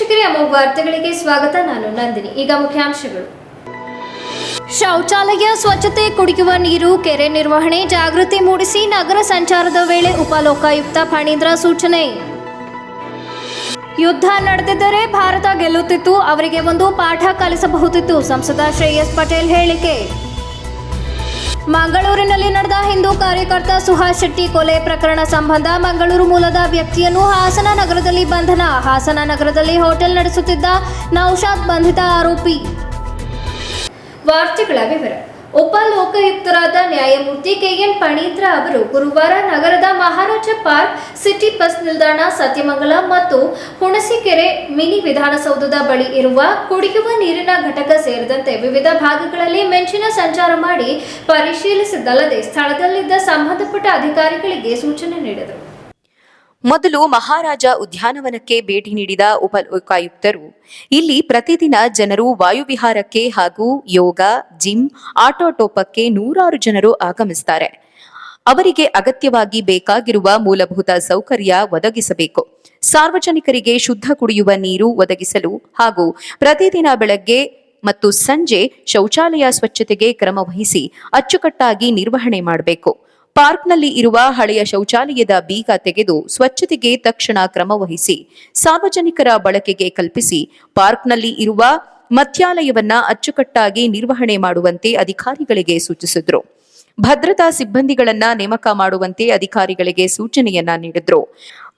ವೀಕ್ಷಕರೇ, ಅಮೋಘ ವಾರ್ತೆಗಳಿಗೆ ಸ್ವಾಗತ. ನಾನು ನಂದಿನಿ. ಈಗ ಮುಖ್ಯಾಂಶಗಳು. ಶೌಚಾಲಯ ಸ್ವಚ್ಛತೆ ಕುಡಿಯುವ ನೀರು, ಕೆರೆ ನಿರ್ವಹಣೆ ಜಾಗೃತಿ ಮೂಡಿಸಿ ನಗರ ಸಂಚಾರದ ವೇಳೆ ಉಪಲೋಕಾಯುಕ್ತ ಫಣೀಂದ್ರ ಸೂಚನೆ. ಯುದ್ಧ ನಡೆದಿದ್ದರೆ ಭಾರತ ಗೆಲ್ಲುತ್ತಿತ್ತು, ಅವರಿಗೆ ಒಂದು ಪಾಠ ಕಲಿಸಬಹುದಿತ್ತು, ಸಂಸದ ಶ್ರೇಯಸ್ ಪಟೇಲ್ ಹೇಳಿಕೆ. ಮಂಗಳೂರಿನಲ್ಲಿ ನಡೆದ ಹಿಂದೂ ಕಾರ್ಯಕರ್ತ ಸುಹಾಸ್ ಶೆಟ್ಟಿ ಕೊಲೆ ಪ್ರಕರಣ ಸಂಬಂಧ ಮಂಗಳೂರು ಮೂಲದ ವ್ಯಕ್ತಿಯನ್ನು ಹಾಸನ ನಗರದಲ್ಲಿ ಬಂಧನ, ಹಾಸನ ನಗರದಲ್ಲಿ ಹೋಟೆಲ್ ನಡೆಸುತ್ತಿದ್ದ ನೌಶಾದ್ ಬಂಧಿತ ಆರೋಪಿ. ವಾರ್ತೆಗಳ ವಿವರ. ಉಪ ಲೋಕಾಯುಕ್ತರಾದ ನ್ಯಾಯಮೂರ್ತಿ ಕೆಎನ್ ಪಣೀಂದ್ರ ಅವರು ಗುರುವಾರ ನಗರದ ಮಹಾರಾಜ ಪಾರ್ಕ್ ಸಿಟಿ ಬಸ್ ನಿಲ್ದಾಣ, ಸತ್ಯಮಂಗಲ ಮತ್ತು ಹುಣಸಿಕೆರೆ ಮಿನಿ ವಿಧಾನಸೌಧದ ಬಳಿ ಇರುವ ಕುಡಿಯುವ ನೀರಿನ ಘಟಕ ಸೇರಿದಂತೆ ವಿವಿಧ ಭಾಗಗಳಲ್ಲಿ ಮೆಂಚಿನ ಸಂಚಾರ ಮಾಡಿ ಪರಿಶೀಲಿಸಿದ್ದಲ್ಲದೆ ಸ್ಥಳದಲ್ಲಿದ್ದ ಸಂಬಂಧಪಟ್ಟ ಅಧಿಕಾರಿಗಳಿಗೆ ಸೂಚನೆ ನೀಡಿದರು. ಮೊದಲು ಮಹಾರಾಜ ಉದ್ಯಾನವನಕ್ಕೆ ಭೇಟಿ ನೀಡಿದ ಉಪಲೋಕಾಯುಕ್ತರು, ಇಲ್ಲಿ ಪ್ರತಿದಿನ ಜನರು ವಾಯುವಿಹಾರಕ್ಕೆ ಹಾಗೂ ಯೋಗ, ಜಿಮ್, ಆಟೋಟೋಪಕ್ಕೆ ನೂರಾರು ಜನರು ಆಗಮಿಸುತ್ತಾರೆ ಅವರಿಗೆ ಅಗತ್ಯವಾಗಿ ಬೇಕಾಗಿರುವ ಮೂಲಭೂತ ಸೌಕರ್ಯ ಒದಗಿಸಬೇಕು. ಸಾರ್ವಜನಿಕರಿಗೆ ಶುದ್ಧ ಕುಡಿಯುವ ನೀರು ಒದಗಿಸಲು ಹಾಗೂ ಪ್ರತಿದಿನ ಬೆಳಗ್ಗೆ ಮತ್ತು ಸಂಜೆ ಶೌಚಾಲಯ ಸ್ವಚ್ಛತೆಗೆ ಕ್ರಮ ವಹಿಸಿ ಅಚ್ಚುಕಟ್ಟಾಗಿ ನಿರ್ವಹಣೆ ಮಾಡಬೇಕು. ಪಾರ್ಕ್ನಲ್ಲಿ ಇರುವ ಹಳೆಯ ಶೌಚಾಲಯದ ಬೀಗ ತೆಗೆದು ಸ್ವಚ್ಛತೆಗೆ ತಕ್ಷಣ ಕ್ರಮ ವಹಿಸಿ, ಸಾರ್ವಜನಿಕರ ಬಳಕೆಗೆ ಕಲ್ಪಿಸಿ, ಪಾರ್ಕ್ನಲ್ಲಿ ಇರುವ ಮತ್ಯಾಲಯವನ್ನ ಅಚ್ಚುಕಟ್ಟಾಗಿ ನಿರ್ವಹಣೆ ಮಾಡುವಂತೆ ಅಧಿಕಾರಿಗಳಿಗೆ ಸೂಚಿಸಿದ್ರು. ಭದ್ರತಾ ಸಿಬ್ಬಂದಿಗಳನ್ನ ನೇಮಕ ಮಾಡುವಂತೆ ಅಧಿಕಾರಿಗಳಿಗೆ ಸೂಚನೆಯನ್ನ ನೀಡಿದ್ರು.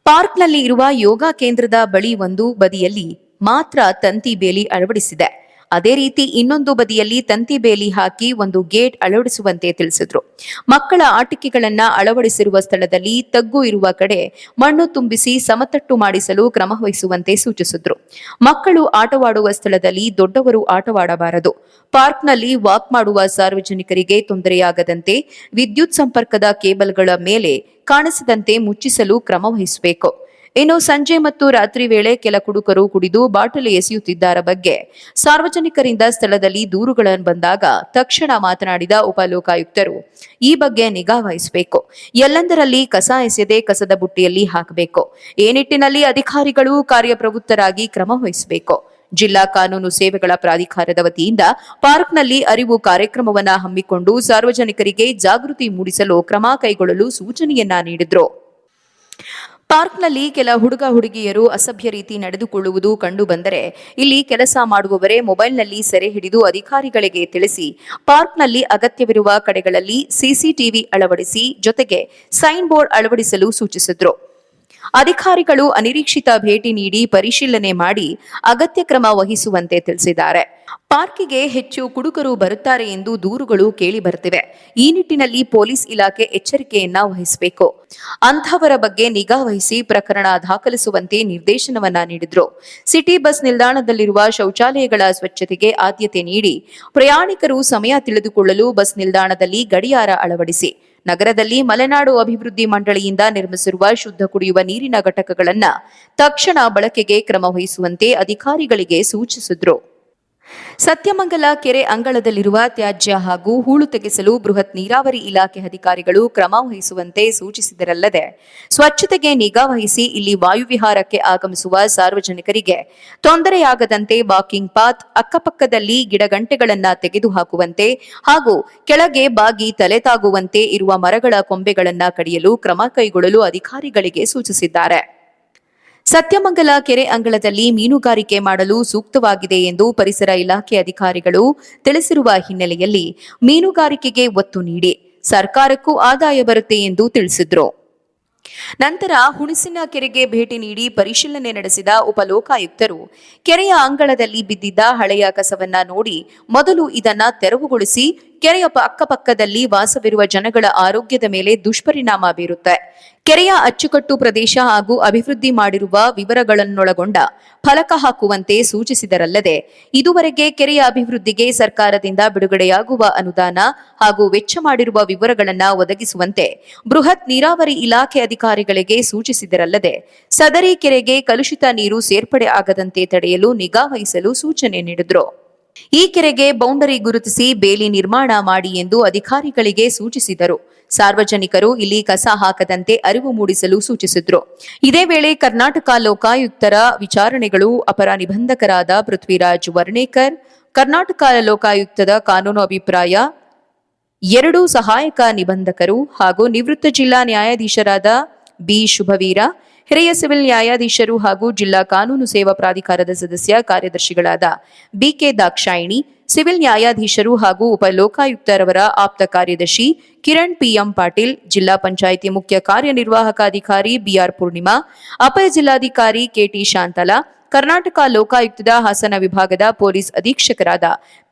ಪಾರ್ಕ್ನಲ್ಲಿ ಇರುವ ಯೋಗ ಕೇಂದ್ರದ ಬಳಿ ಒಂದು ಬದಿಯಲ್ಲಿ ಮಾತ್ರ ತಂತಿ ಬೇಲಿ ಅಳವಡಿಸಿದೆ. ಅದೇ ರೀತಿ ಇನ್ನೊಂದು ಬದಿಯಲ್ಲಿ ತಂತಿ ಬೇಲಿ ಹಾಕಿ ಒಂದು ಗೇಟ್ ಅಳವಡಿಸುವಂತೆ ತಿಳಿಸಿದ್ರು. ಮಕ್ಕಳ ಆಟಿಕೆಗಳನ್ನ ಅಳವಡಿಸಿರುವ ಸ್ಥಳದಲ್ಲಿ ತಗ್ಗು ಇರುವ ಕಡೆ ಮಣ್ಣು ತುಂಬಿಸಿ ಸಮತಟ್ಟು ಮಾಡಿಸಲು ಕ್ರಮ ವಹಿಸುವಂತೆ ಸೂಚಿಸಿದ್ರು. ಮಕ್ಕಳು ಆಟವಾಡುವ ಸ್ಥಳದಲ್ಲಿ ದೊಡ್ಡವರು ಆಟವಾಡಬಾರದು. ಪಾರ್ಕ್ನಲ್ಲಿ ವಾಕ್ ಮಾಡುವ ಸಾರ್ವಜನಿಕರಿಗೆ ತೊಂದರೆಯಾಗದಂತೆ ವಿದ್ಯುತ್ ಸಂಪರ್ಕದ ಕೇಬಲ್ಗಳ ಮೇಲೆ ಕಾಣಿಸದಂತೆ ಮುಚ್ಚಿಸಲು ಕ್ರಮ ವಹಿಸಬೇಕು. ಇನ್ನು ಸಂಜೆ ಮತ್ತು ರಾತ್ರಿ ವೇಳೆ ಕೆಲ ಕುಡುಕರು ಕುಡಿದು ಬಾಟಲಿ ಎಸೆಯುತ್ತಿದ್ದಾರ ಬಗ್ಗೆ ಸಾರ್ವಜನಿಕರಿಂದ ಸ್ಥಳದಲ್ಲಿ ದೂರುಗಳನ್ನು ಬಂದಾಗ ತಕ್ಷಣ ಮಾತನಾಡಿದ ಉಪಲೋಕಾಯುಕ್ತರು, ಈ ಬಗ್ಗೆ ನಿಗಾ ವಹಿಸಬೇಕು. ಎಲ್ಲೆಂದರಲ್ಲಿ ಕಸ ಎಸೆದೆ ಕಸದ ಬುಟ್ಟಿಯಲ್ಲಿ ಹಾಕಬೇಕು. ಈ ನಿಟ್ಟಿನಲ್ಲಿ ಅಧಿಕಾರಿಗಳು ಕಾರ್ಯಪ್ರವೃತ್ತರಾಗಿ ಕ್ರಮ ವಹಿಸಬೇಕು. ಜಿಲ್ಲಾ ಕಾನೂನು ಸೇವೆಗಳ ಪ್ರಾಧಿಕಾರದ ವತಿಯಿಂದ ಪಾರ್ಕ್ನಲ್ಲಿ ಅರಿವು ಕಾರ್ಯಕ್ರಮವನ್ನ ಹಮ್ಮಿಕೊಂಡು ಸಾರ್ವಜನಿಕರಿಗೆ ಜಾಗೃತಿ ಮೂಡಿಸಲು ಕ್ರಮ ಕೈಗೊಳ್ಳಲು ಸೂಚನೆಯನ್ನ ನೀಡಿದ್ರು. ಪಾರ್ಕ್ನಲ್ಲಿ ಕೆಲ ಹುಡುಗ ಹುಡುಗಿಯರು ಅಸಭ್ಯ ರೀತಿ ನಡೆದುಕೊಳ್ಳುವುದು ಕಂಡು ಬಂದರೆ ಇಲ್ಲಿ ಕೆಲಸ ಮಾಡುವವರೇ ಮೊಬೈಲ್ನಲ್ಲಿ ಸೆರೆ ಹಿಡಿದು ಅಧಿಕಾರಿಗಳಿಗೆ ತಿಳಿಸಿ ಪಾರ್ಕ್ನಲ್ಲಿ ಅಗತ್ಯವಿರುವ ಕಡೆಗಳಲ್ಲಿ ಸಿಸಿಟಿವಿ ಅಳವಡಿಸಿ ಜೊತೆಗೆ ಸೈನ್ ಬೋರ್ಡ್ ಅಳವಡಿಸಲು ಸೂಚಿಸಿದ್ರು. ಅಧಿಕಾರಿಗಳು ಅನಿರೀಕ್ಷಿತ ಭೇಟಿ ನೀಡಿ ಪರಿಶೀಲನೆ ಮಾಡಿ ಅಗತ್ಯ ಕ್ರಮ ವಹಿಸುವಂತೆ ತಿಳಿಸಿದ್ದಾರೆ. ಪಾರ್ಕಿಗೆ ಹೆಚ್ಚು ಕುಡುಕರು ಬರುತ್ತಾರೆ ಎಂದು ದೂರುಗಳು ಕೇಳಿ ಬರುತ್ತಿವೆ. ಈ ನಿಟ್ಟಿನಲ್ಲಿ ಪೊಲೀಸ್ ಇಲಾಖೆ ಎಚ್ಚರಿಕೆಯನ್ನ ವಹಿಸಬೇಕು. ಅಂಥವರ ಬಗ್ಗೆ ನಿಗಾ ವಹಿಸಿ ಪ್ರಕರಣ ದಾಖಲಿಸುವಂತೆ ನಿರ್ದೇಶನವನ್ನ ನೀಡಿದ್ರು. ಸಿಟಿ ಬಸ್ ನಿಲ್ದಾಣದಲ್ಲಿರುವ ಶೌಚಾಲಯಗಳ ಸ್ವಚ್ಛತೆಗೆ ಆದ್ಯತೆ ನೀಡಿ ಪ್ರಯಾಣಿಕರು ಸಮಯ ತಿಳಿದುಕೊಳ್ಳಲು ಬಸ್ ನಿಲ್ದಾಣದಲ್ಲಿ ಗಡಿಯಾರ ಅಳವಡಿಸಿ. ನಗರದಲ್ಲಿ ಮಲೆನಾಡು ಅಭಿವೃದ್ಧಿ ಮಂಡಳಿಯಿಂದ ನಿರ್ಮಿಸಿರುವ ಶುದ್ಧ ಕುಡಿಯುವ ನೀರಿನ ಘಟಕಗಳನ್ನು ತಕ್ಷಣ ಬಳಕೆಗೆ ಕ್ರಮ ವಹಿಸುವಂತೆ ಅಧಿಕಾರಿಗಳಿಗೆ ಸೂಚಿಸಿದ್ರು. ಸತ್ಯಮಂಗಲ ಕೆರೆ ಅಂಗಳದಲ್ಲಿರುವ ತ್ಯಾಜ್ಯ ಹಾಗೂ ಹೂಳು ತೆಗೆಸಲು ಬೃಹತ್ ನೀರಾವರಿ ಇಲಾಖೆ ಅಧಿಕಾರಿಗಳು ಕ್ರಮ ವಹಿಸುವಂತೆ ಸೂಚಿಸಿದರಲ್ಲದೆ, ಸ್ವಚ್ಛತೆಗೆ ನಿಗಾ ವಹಿಸಿ ಇಲ್ಲಿ ವಾಯುವಿಹಾರಕ್ಕೆ ಆಗಮಿಸುವ ಸಾರ್ವಜನಿಕರಿಗೆ ತೊಂದರೆಯಾಗದಂತೆ ವಾಕಿಂಗ್ ಪಾತ್, ಅಕ್ಕಪಕ್ಕದಲ್ಲಿ ಗಿಡಗಂಟೆಗಳನ್ನು ತೆಗೆದುಹಾಕುವಂತೆ ಹಾಗೂ ಕೆಳಗೆ ಬಾಗಿ ತಲೆ ತಾಗುವಂತೆ ಇರುವ ಮರಗಳ ಕೊಂಬೆಗಳನ್ನು ಕಡಿಯಲು ಕ್ರಮ ಕೈಗೊಳ್ಳಲು ಅಧಿಕಾರಿಗಳಿಗೆ ಸೂಚಿಸಿದ್ದಾರೆ. ಸತ್ಯಮಂಗಲ ಕೆರೆ ಅಂಗಳದಲ್ಲಿ ಮೀನುಗಾರಿಕೆ ಮಾಡಲು ಸೂಕ್ತವಾಗಿದೆ ಎಂದು ಪರಿಸರ ಇಲಾಖೆ ಅಧಿಕಾರಿಗಳು ತಿಳಿಸಿರುವ ಹಿನ್ನೆಲೆಯಲ್ಲಿ ಮೀನುಗಾರಿಕೆಗೆ ಒತ್ತು ನೀಡಿ ಸರ್ಕಾರಕ್ಕೂ ಆದಾಯ ಬರುತ್ತೆ ಎಂದು ತಿಳಿಸಿದ್ರು. ನಂತರ ಹುಣಸಿನ ಕೆರೆಗೆ ಭೇಟಿ ನೀಡಿ ಪರಿಶೀಲನೆ ನಡೆಸಿದ ಉಪಲೋಕಾಯುಕ್ತರು, ಕೆರೆಯ ಅಂಗಳದಲ್ಲಿ ಬಿದ್ದಿದ್ದ ಹಳೆಯ ಕಸವನ್ನ ನೋಡಿ ಮೊದಲು ಇದನ್ನ ತೆರವುಗೊಳಿಸಿ, ಕೆರೆಯ ಅಕ್ಕಪಕ್ಕದಲ್ಲಿ ವಾಸವಿರುವ ಜನಗಳ ಆರೋಗ್ಯದ ಮೇಲೆ ದುಷ್ಪರಿಣಾಮ ಬೀರುತ್ತೆ. ಕೆರೆಯ ಅಚ್ಚುಕಟ್ಟು ಪ್ರದೇಶ ಹಾಗೂ ಅಭಿವೃದ್ಧಿ ಮಾಡಿರುವ ವಿವರಗಳನ್ನೊಳಗೊಂಡ ಫಲಕ ಹಾಕುವಂತೆ ಸೂಚಿಸಿದರಲ್ಲದೆ, ಇದುವರೆಗೆ ಕೆರೆಯ ಅಭಿವೃದ್ಧಿಗೆ ಸರ್ಕಾರದಿಂದ ಬಿಡುಗಡೆಯಾಗುವ ಅನುದಾನ ಹಾಗೂ ವೆಚ್ಚ ಮಾಡಿರುವ ವಿವರಗಳನ್ನು ಒದಗಿಸುವಂತೆ ಬೃಹತ್ ನೀರಾವರಿ ಇಲಾಖೆ ಅಧಿಕಾರಿಗಳಿಗೆ ಸೂಚಿಸಿದರಲ್ಲದೆ, ಸದರಿ ಕೆರೆಗೆ ಕಲುಷಿತ ನೀರು ಸೇರ್ಪಡೆ ಆಗದಂತೆ ತಡೆಯಲು ನಿಗಾ ವಹಿಸಲು ಸೂಚನೆ ನೀಡಿದ್ರು. ಈ ಕೆರೆಗೆ ಬೌಂಡರಿ ಗುರುತಿಸಿ ಬೇಲಿ ನಿರ್ಮಾಣ ಮಾಡಿ ಎಂದು ಅಧಿಕಾರಿಗಳಿಗೆ ಸೂಚಿಸಿದರು. ಸಾರ್ವಜನಿಕರು ಇಲ್ಲಿ ಕಸ ಹಾಕದಂತೆ ಅರಿವು ಮೂಡಿಸಲು ಸೂಚಿಸಿದ್ರು. ಇದೇ ವೇಳೆ ಕರ್ನಾಟಕ ಲೋಕಾಯುಕ್ತರ ವಿಚಾರಣೆಗಳು ಅಪರ ನಿಬಂಧಕರಾದ ಪೃಥ್ವಿರಾಜ್ ವರ್ಣೇಕರ್, ಕರ್ನಾಟಕ ಲೋಕಾಯುಕ್ತದ ಕಾನೂನು ಅಭಿಪ್ರಾಯ, ಎರಡು ಸಹಾಯಕ ನಿಬಂಧಕರು ಹಾಗೂ ನಿವೃತ್ತ ಜಿಲ್ಲಾ ನ್ಯಾಯಾಧೀಶರಾದ ಬಿ. ಶುಭವೀರ, ಹಿರಿಯ ಸಿವಿಲ್ ನ್ಯಾಯಾಧೀಶರು ಹಾಗೂ ಜಿಲ್ಲಾ ಕಾನೂನು ಸೇವಾ ಪ್ರಾಧಿಕಾರದ ಸದಸ್ಯ ಕಾರ್ಯದರ್ಶಿಗಳಾದ ಬಿಕೆ ದಾಕ್ಷಾಯಿಣಿ ಸಿವಿಲ್ ನ್ಯಾಯಾಧೀಶರು ಹಾಗೂ ಉಪಲೋಕಾಯುಕ್ತರವರ ಆಪ್ತ ಕಾರ್ಯದರ್ಶಿ ಕಿರಣ್ ಪಿಎಂ ಪಾಟೀಲ್, ಜಿಲ್ಲಾ ಪಂಚಾಯಿತಿ ಮುಖ್ಯ ಕಾರ್ಯನಿರ್ವಾಹಕ ಅಧಿಕಾರಿ ಬಿಆರ್ ಪೂರ್ಣಿಮಾ, ಅಪರ ಜಿಲ್ಲಾಧಿಕಾರಿ ಕೆಟಿ ಶಾಂತಲಾ, ಕರ್ನಾಟಕ ಲೋಕಾಯುಕ್ತದ ಹಾಸನ ವಿಭಾಗದ ಪೊಲೀಸ್ ಅಧೀಕ್ಷಕರಾದ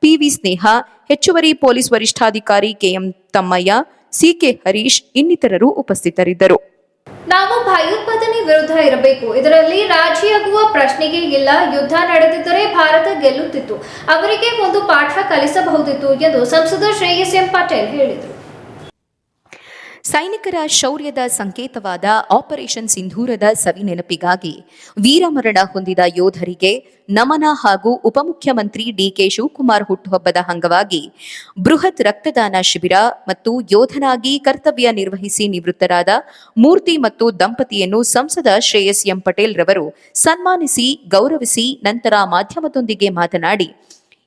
ಪಿವಿ ಸ್ನೇಹ, ಹೆಚ್ಚುವರಿ ಪೊಲೀಸ್ ವರಿಷ್ಠಾಧಿಕಾರಿ ಕೆಎಂ ತಮ್ಮಯ್ಯ, ಸಿಕೆ ಹರೀಶ್ ಇನ್ನಿತರರು ಉಪಸ್ಥಿತರಿದ್ದರು. ನಾವು ಭಯೋತ್ಪಾದನೆ ವಿರುದ್ಧ ಇರಬೇಕು. ಇದರಲ್ಲಿ ರಾಜಿಯಾಗುವ ಪ್ರಶ್ನೆಗೆ ಇಲ್ಲ. ಯುದ್ಧ ನಡೆದಿದ್ದರೆ ಭಾರತ ಗೆಲ್ಲುತ್ತಿತ್ತು. ಅವರಿಗೆ ಒಂದು ಪಾಠ ಕಲಿಸಬಹುದಿತ್ತು ಎಂದು ಸಂಸದ ಶ್ರೇಯಸ್ ಎಂ ಪಾಟೀಲ್ ಹೇಳಿದರು. ಸೈನಿಕರ ಶೌರ್ಯದ ಸಂಕೇತವಾದ ಆಪರೇಷನ್ ಸಿಂಧೂರದ ಸವಿ ನೆನಪಿಗಾಗಿ ವೀರಮರಣ ಹೊಂದಿದ ಯೋಧರಿಗೆ ನಮನ ಹಾಗೂ ಉಪಮುಖ್ಯಮಂತ್ರಿ ಡಿಕೆ ಶಿವಕುಮಾರ್ ಹುಟ್ಟುಹಬ್ಬದ ಅಂಗವಾಗಿ ಬೃಹತ್ ರಕ್ತದಾನ ಶಿಬಿರ ಮತ್ತು ಯೋಧನಾಗಿ ಕರ್ತವ್ಯ ನಿರ್ವಹಿಸಿ ನಿವೃತ್ತರಾದ ಮೂರ್ತಿ ಮತ್ತು ದಂಪತಿಯನ್ನು ಸಂಸದ ಶ್ರೇಯಸ್ ಎಂ ಪಟೇಲ್ ರವರು ಸನ್ಮಾನಿಸಿ, ಗೌರವಿಸಿ, ನಂತರ ಮಾಧ್ಯಮದೊಂದಿಗೆ ಮಾತನಾಡಿ,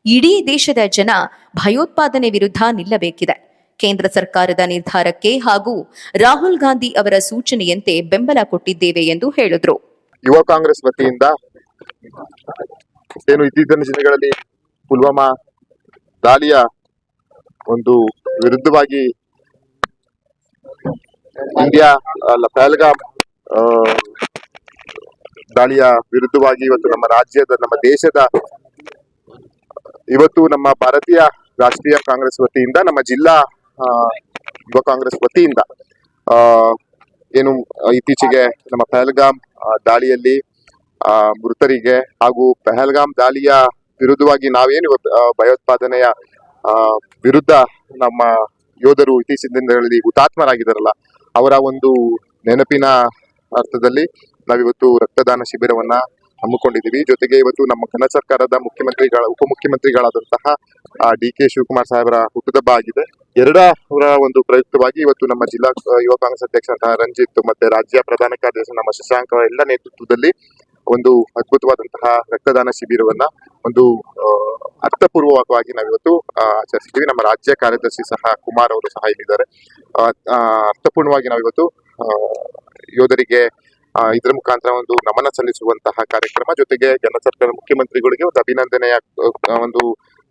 ಇಡೀ ದೇಶದ ಜನ ಭಯೋತ್ಪಾದನೆ ವಿರುದ್ಧ ನಿಲ್ಲಬೇಕಿದೆ. ಕೇಂದ್ರ ಸರ್ಕಾರದ ನಿರ್ಧಾರಕ್ಕೆ ಹಾಗೂ ರಾಹುಲ್ ಗಾಂಧಿ ಅವರ ಸೂಚನೆಯಂತೆ ಬೆಂಬಲ ಕೊಟ್ಟಿದ್ದೇವೆ ಎಂದು ಹೇಳಿದ್ರು. ಯುವ ಕಾಂಗ್ರೆಸ್ ವತಿಯಿಂದ ಏನು ಇತ್ತೀಚಿನ ದಿನಗಳಲ್ಲಿ ಪುಲ್ವಾಮಾ ದಾಳಿಯ ಒಂದು ವಿರುದ್ಧವಾಗಿ ಇಂಡಿಯಾ ಪಹಲ್ಗಾಮ್ ದಾಳಿಯ ವಿರುದ್ಧವಾಗಿ ಇವತ್ತು ನಮ್ಮ ರಾಜ್ಯದ, ನಮ್ಮ ದೇಶದ, ಇವತ್ತು ನಮ್ಮ ಭಾರತೀಯ ರಾಷ್ಟ್ರೀಯ ಕಾಂಗ್ರೆಸ್ ವತಿಯಿಂದ ನಮ್ಮ ಜಿಲ್ಲಾ ಯುವ ಕಾಂಗ್ರೆಸ್ ವತಿಯಿಂದ ಏನು, ಇತ್ತೀಚೆಗೆ ನಮ್ಮ ಪಹಲ್ಗಾಮ್ ದಾಳಿಯಲ್ಲಿ ಮೃತರಿಗೆ ಹಾಗೂ ಪೆಹಲ್ಗಾಮ್ ದಾಳಿಯ ವಿರುದ್ಧವಾಗಿ ನಾವೇನು ಭಯೋತ್ಪಾದನೆಯ ವಿರುದ್ಧ ನಮ್ಮ ಯೋಧರು ಇತ್ತೀಚಿನ ದಿನಗಳಲ್ಲಿ ಹುತಾತ್ಮರಾಗಿದ್ದಾರಲ್ಲ, ಅವರ ಒಂದು ನೆನಪಿನ ಅರ್ಥದಲ್ಲಿ ನಾವಿವತ್ತು ರಕ್ತದಾನ ಶಿಬಿರವನ್ನ ಹಮ್ಮಿಕೊಂಡಿದ್ದೀವಿ. ಜೊತೆಗೆ ಇವತ್ತು ನಮ್ಮ ಕನ್ನಡ ಸರ್ಕಾರದ ಮುಖ್ಯಮಂತ್ರಿಗಳ ಉಪಮುಖ್ಯಮಂತ್ರಿಗಳಾದಂತಹ ಡಿ ಕೆ ಶಿವಕುಮಾರ್ ಸಾಹೇಬರ ಹುಟ್ಟುದಬ್ಬ ಆಗಿದೆ. ಎರಡರ ಒಂದು ಪ್ರಯುಕ್ತವಾಗಿ ಇವತ್ತು ನಮ್ಮ ಜಿಲ್ಲಾ ಯುವ ಕಾಂಗ್ರೆಸ್ ಅಧ್ಯಕ್ಷರಂತಹ ರಂಜಿತ್ ಮತ್ತೆ ರಾಜ್ಯ ಪ್ರಧಾನ ಕಾರ್ಯದರ್ಶಿ ನಮ್ಮ ಶಶಾಂಕ್ ಎಲ್ಲ ನೇತೃತ್ವದಲ್ಲಿ ಒಂದು ಅದ್ಭುತವಾದಂತಹ ರಕ್ತದಾನ ಶಿಬಿರವನ್ನ ಒಂದು ಅರ್ಥಪೂರ್ವಕವಾಗಿ ನಾವಿವತ್ತು ಆಚರಿಸಿದ್ದೀವಿ. ನಮ್ಮ ರಾಜ್ಯ ಕಾರ್ಯದರ್ಶಿ ಸಹ ಕುಮಾರ್ ಅವರು ಸಹ ಇಲ್ಲಿದ್ದಾರೆ. ಅರ್ಥಪೂರ್ಣವಾಗಿ ನಾವಿವತ್ತು ಯೋಧರಿಗೆ ಇದರ ಮುಖಾಂತರ ಒಂದು ನಮನ ಸಲ್ಲಿಸುವಂತಹ ಕಾರ್ಯಕ್ರಮ ಜೊತೆಗೆ ಕೇಂದ್ರ ಸರ್ಕಾರದ ಮುಖ್ಯಮಂತ್ರಿಗಳಿಗೆ ಒಂದು ಅಭಿನಂದನೆಯ ಒಂದು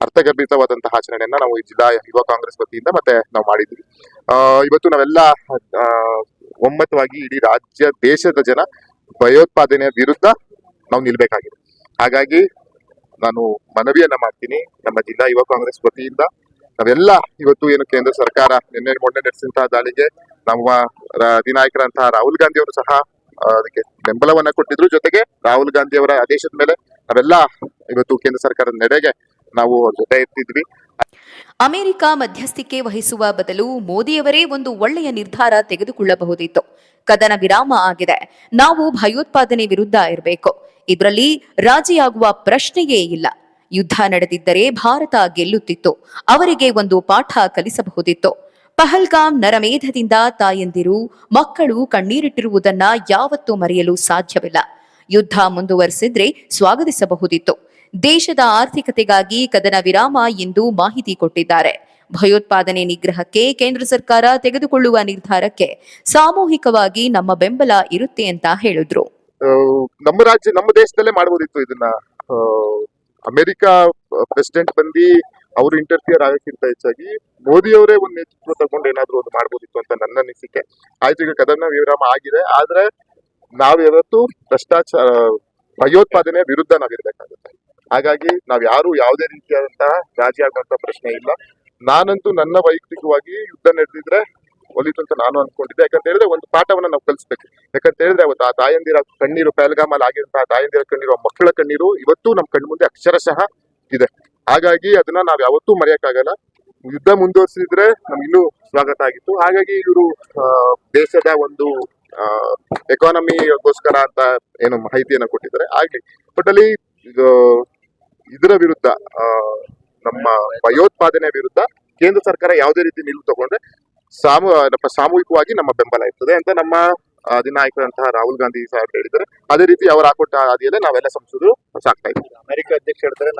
ಅರ್ಥಗರ್ಭಿತವಾದಂತಹ ಆಚರಣೆಯನ್ನ ನಾವು ಈ ಜಿಲ್ಲಾ ಯುವ ಕಾಂಗ್ರೆಸ್ ವತಿಯಿಂದ ಮತ್ತೆ ನಾವು ಮಾಡಿದ್ವಿ ಇವತ್ತು ನಾವೆಲ್ಲ ಒಮ್ಮತವಾಗಿ ಇಡೀ ರಾಜ್ಯ, ದೇಶದ ಜನ ಭಯೋತ್ಪಾದನೆಯ ವಿರುದ್ಧ ನಾವು ನಿಲ್ಬೇಕಾಗಿದೆ. ಹಾಗಾಗಿ ನಾನು ಮನವಿಯನ್ನ ಮಾಡ್ತೀನಿ. ನಮ್ಮ ಜಿಲ್ಲಾ ಯುವ ಕಾಂಗ್ರೆಸ್ ವತಿಯಿಂದ ನಾವೆಲ್ಲ ಇವತ್ತು ಏನು ಕೇಂದ್ರ ಸರ್ಕಾರ, ನಿನ್ನೆ ಮೊನ್ನೆ ನಡೆಸಿದಂತಹ ದಾಳಿಗೆ ನಮ್ಮ ಅಧಿನಾಯಕರಂತಹ ರಾಹುಲ್ ಗಾಂಧಿ ಅವರು ಸಹ ಅದಕ್ಕೆ ಬೆಂಬಲವನ್ನ ಕೊಟ್ಟಿದ್ರು. ಜೊತೆಗೆ ರಾಹುಲ್ ಗಾಂಧಿ ಅವರ ಆದೇಶದ ಮೇಲೆ ನಾವೆಲ್ಲ ಇವತ್ತು ಕೇಂದ್ರ ಸರ್ಕಾರದ ನಡೆಗೆ ನಾವು ಜೊತೆ ಇರ್ತಿದ್ವಿ. ಅಮೆರಿಕ ಮಧ್ಯಸ್ಥಿಕೆ ವಹಿಸುವ ಬದಲು ಮೋದಿಯವರೇ ಒಂದು ಒಳ್ಳೆಯ ನಿರ್ಧಾರ ತೆಗೆದುಕೊಳ್ಳಬಹುದಿತ್ತು. ಕದನ ವಿರಾಮ ಆಗಿದೆ. ನಾವು ಭಯೋತ್ಪಾದನೆ ವಿರುದ್ಧ ಇರಬೇಕು. ಇದರಲ್ಲಿ ರಾಜಿಯಾಗುವ ಪ್ರಶ್ನೆಯೇ ಇಲ್ಲ. ಯುದ್ಧ ನಡೆದಿದ್ದರೆ ಭಾರತ ಗೆಲ್ಲುತ್ತಿತ್ತು. ಅವರಿಗೆ ಒಂದು ಪಾಠ ಕಲಿಸಬಹುದಿತ್ತು. ಪಹಲ್ಗಾಮ್ ನರಮೇಧದಿಂದ ತಾಯಂದಿರು, ಮಕ್ಕಳು ಕಣ್ಣೀರಿಟ್ಟಿರುವುದನ್ನ ಯಾವತ್ತೂ ಮರೆಯಲು ಸಾಧ್ಯವಿಲ್ಲ. ಯುದ್ಧ ಮುಂದುವರೆಸಿದ್ರೆ ಸ್ವಾಗತಿಸಬಹುದಿತ್ತು. ದೇಶದ ಆರ್ಥಿಕತೆಗಾಗಿ ಕದನ ವಿರಾಮ ಎಂದು ಮಾಹಿತಿ ಕೊಟ್ಟಿದ್ದಾರೆ. ಭಯೋತ್ಪಾದನೆ ನಿಗ್ರಹಕ್ಕೆ ಕೇಂದ್ರ ಸರ್ಕಾರ ತೆಗೆದುಕೊಳ್ಳುವ ನಿರ್ಧಾರಕ್ಕೆ ಸಾಮೂಹಿಕವಾಗಿ ನಮ್ಮ ಬೆಂಬಲ ಇರುತ್ತೆ ಅಂತ ಹೇಳಿದ್ರು. ನಮ್ಮ ರಾಜ್ಯ, ನಮ್ಮ ದೇಶದಲ್ಲೇ ಮಾಡಬಹುದಿತ್ತು ಇದನ್ನ. ಅಮೆರಿಕ ಪ್ರೆಸಿಡೆಂಟ್ ಬಂದು ಅವರು ಇಂಟರ್ಫಿಯರ್ ಆಗಕ್ಕಿಂತ ಹೆಚ್ಚಾಗಿ ಮೋದಿ ಅವರೇ ಒಂದು ನೇತೃತ್ವ ತಗೊಂಡು ಏನಾದ್ರು ಒಂದು ಮಾಡ್ಬೋದಿತ್ತು ಅಂತ ನನ್ನ ಅನಿಸಿಕೆ. ಆಯ್ತು, ಈಗ ಕದನ ವಿರಾಮ ಆಗಿದೆ. ಆದ್ರೆ ನಾವ್ ಯಾವತ್ತು ಭ್ರಷ್ಟಾಚಾರ, ಭಯೋತ್ಪಾದನೆ ವಿರುದ್ಧ ನಾವಿರ್ಬೇಕಾಗುತ್ತೆ. ಹಾಗಾಗಿ ನಾವ್ ಯಾರು ಯಾವುದೇ ರೀತಿಯಾದಂತಹ ರಾಜಿ ಆಗುವಂತ ಪ್ರಶ್ನೆ ಇಲ್ಲ. ನಾನಂತೂ ನನ್ನ ವೈಯಕ್ತಿಕವಾಗಿ ಯುದ್ಧ ನಡೆದಿದ್ರೆ ಒಲಿತು ಅಂತ ನಾನು ಅನ್ಕೊಂಡಿದ್ದೆ. ಯಾಕಂತ ಹೇಳಿದ್ರೆ ಒಂದು ಪಾಠವನ್ನ ನಾವು ಕಲಿಸ್ಬೇಕು. ಯಾಕಂತ ಹೇಳಿದ್ರೆ ಅವತ್ತು ಆ ತಾಯಂದಿರ ಕಣ್ಣೀರು, ಪಹಲ್ಗಾಮಲ್ಲಿ ಆಗಿರುವಂತಹ ತಾಯಂದಿರ ಕಣ್ಣೀರು ಮಕ್ಕಳ ಕಣ್ಣೀರು ಇವತ್ತು ನಮ್ ಕಣ್ಮುಂದೆ ಅಕ್ಷರಶಃ ಇದೆ. ಹಾಗಾಗಿ ಅದನ್ನ ನಾವ್ ಯಾವತ್ತೂ ಮರೆಯಕ್ಕಾಗಲ್ಲ. ಯುದ್ಧ ಮುಂದುವರಿಸಿದ್ರೆ ನಮ್ಗೆ ಇನ್ನೂ ಸ್ವಾಗತ ಆಗಿತ್ತು. ಹಾಗಾಗಿ ಇವರು ದೇಶದ ಒಂದು ಎಕಾನಮಿಗೋಸ್ಕರ ಅಂತ ಏನು ಮಾಹಿತಿಯನ್ನ ಕೊಟ್ಟಿದ್ದಾರೆ. ಆಗ್ಲಿ ಬಟ್ ಅಲ್ಲಿ ಇದು ಇದರ ವಿರುದ್ಧ ನಮ್ಮ ಭಯೋತ್ಪಾದನೆ ವಿರುದ್ಧ ಕೇಂದ್ರ ಸರ್ಕಾರ ಯಾವುದೇ ರೀತಿ ನಿಲುವು ತಗೊಂಡ್ರೆ ಸಾಮೂ ಸಾಮೂಹಿಕವಾಗಿ ನಮ್ಮ ಬೆಂಬಲ ಇರ್ತದೆ ಅಂತ ನಮ್ಮ ಅಧಿನಾಯಕರಂತಹ ರಾಹುಲ್ ಗಾಂಧಿ ಸಾಹೇಬ್ ಹೇಳಿದ್ದಾರೆ. ಅದೇ ರೀತಿ ಅವರು ಹಾಕೊಟ್ಟ ಹಾದಿಯಲ್ಲೇ ನಾವೆಲ್ಲ ಸಂಸದರು ಸಾಕ್ತಾ ಇದ್ದೀವಿ. ಅಮೆರಿಕ ಅಧ್ಯಕ್ಷ ಹೇಳ್ತಾರೆ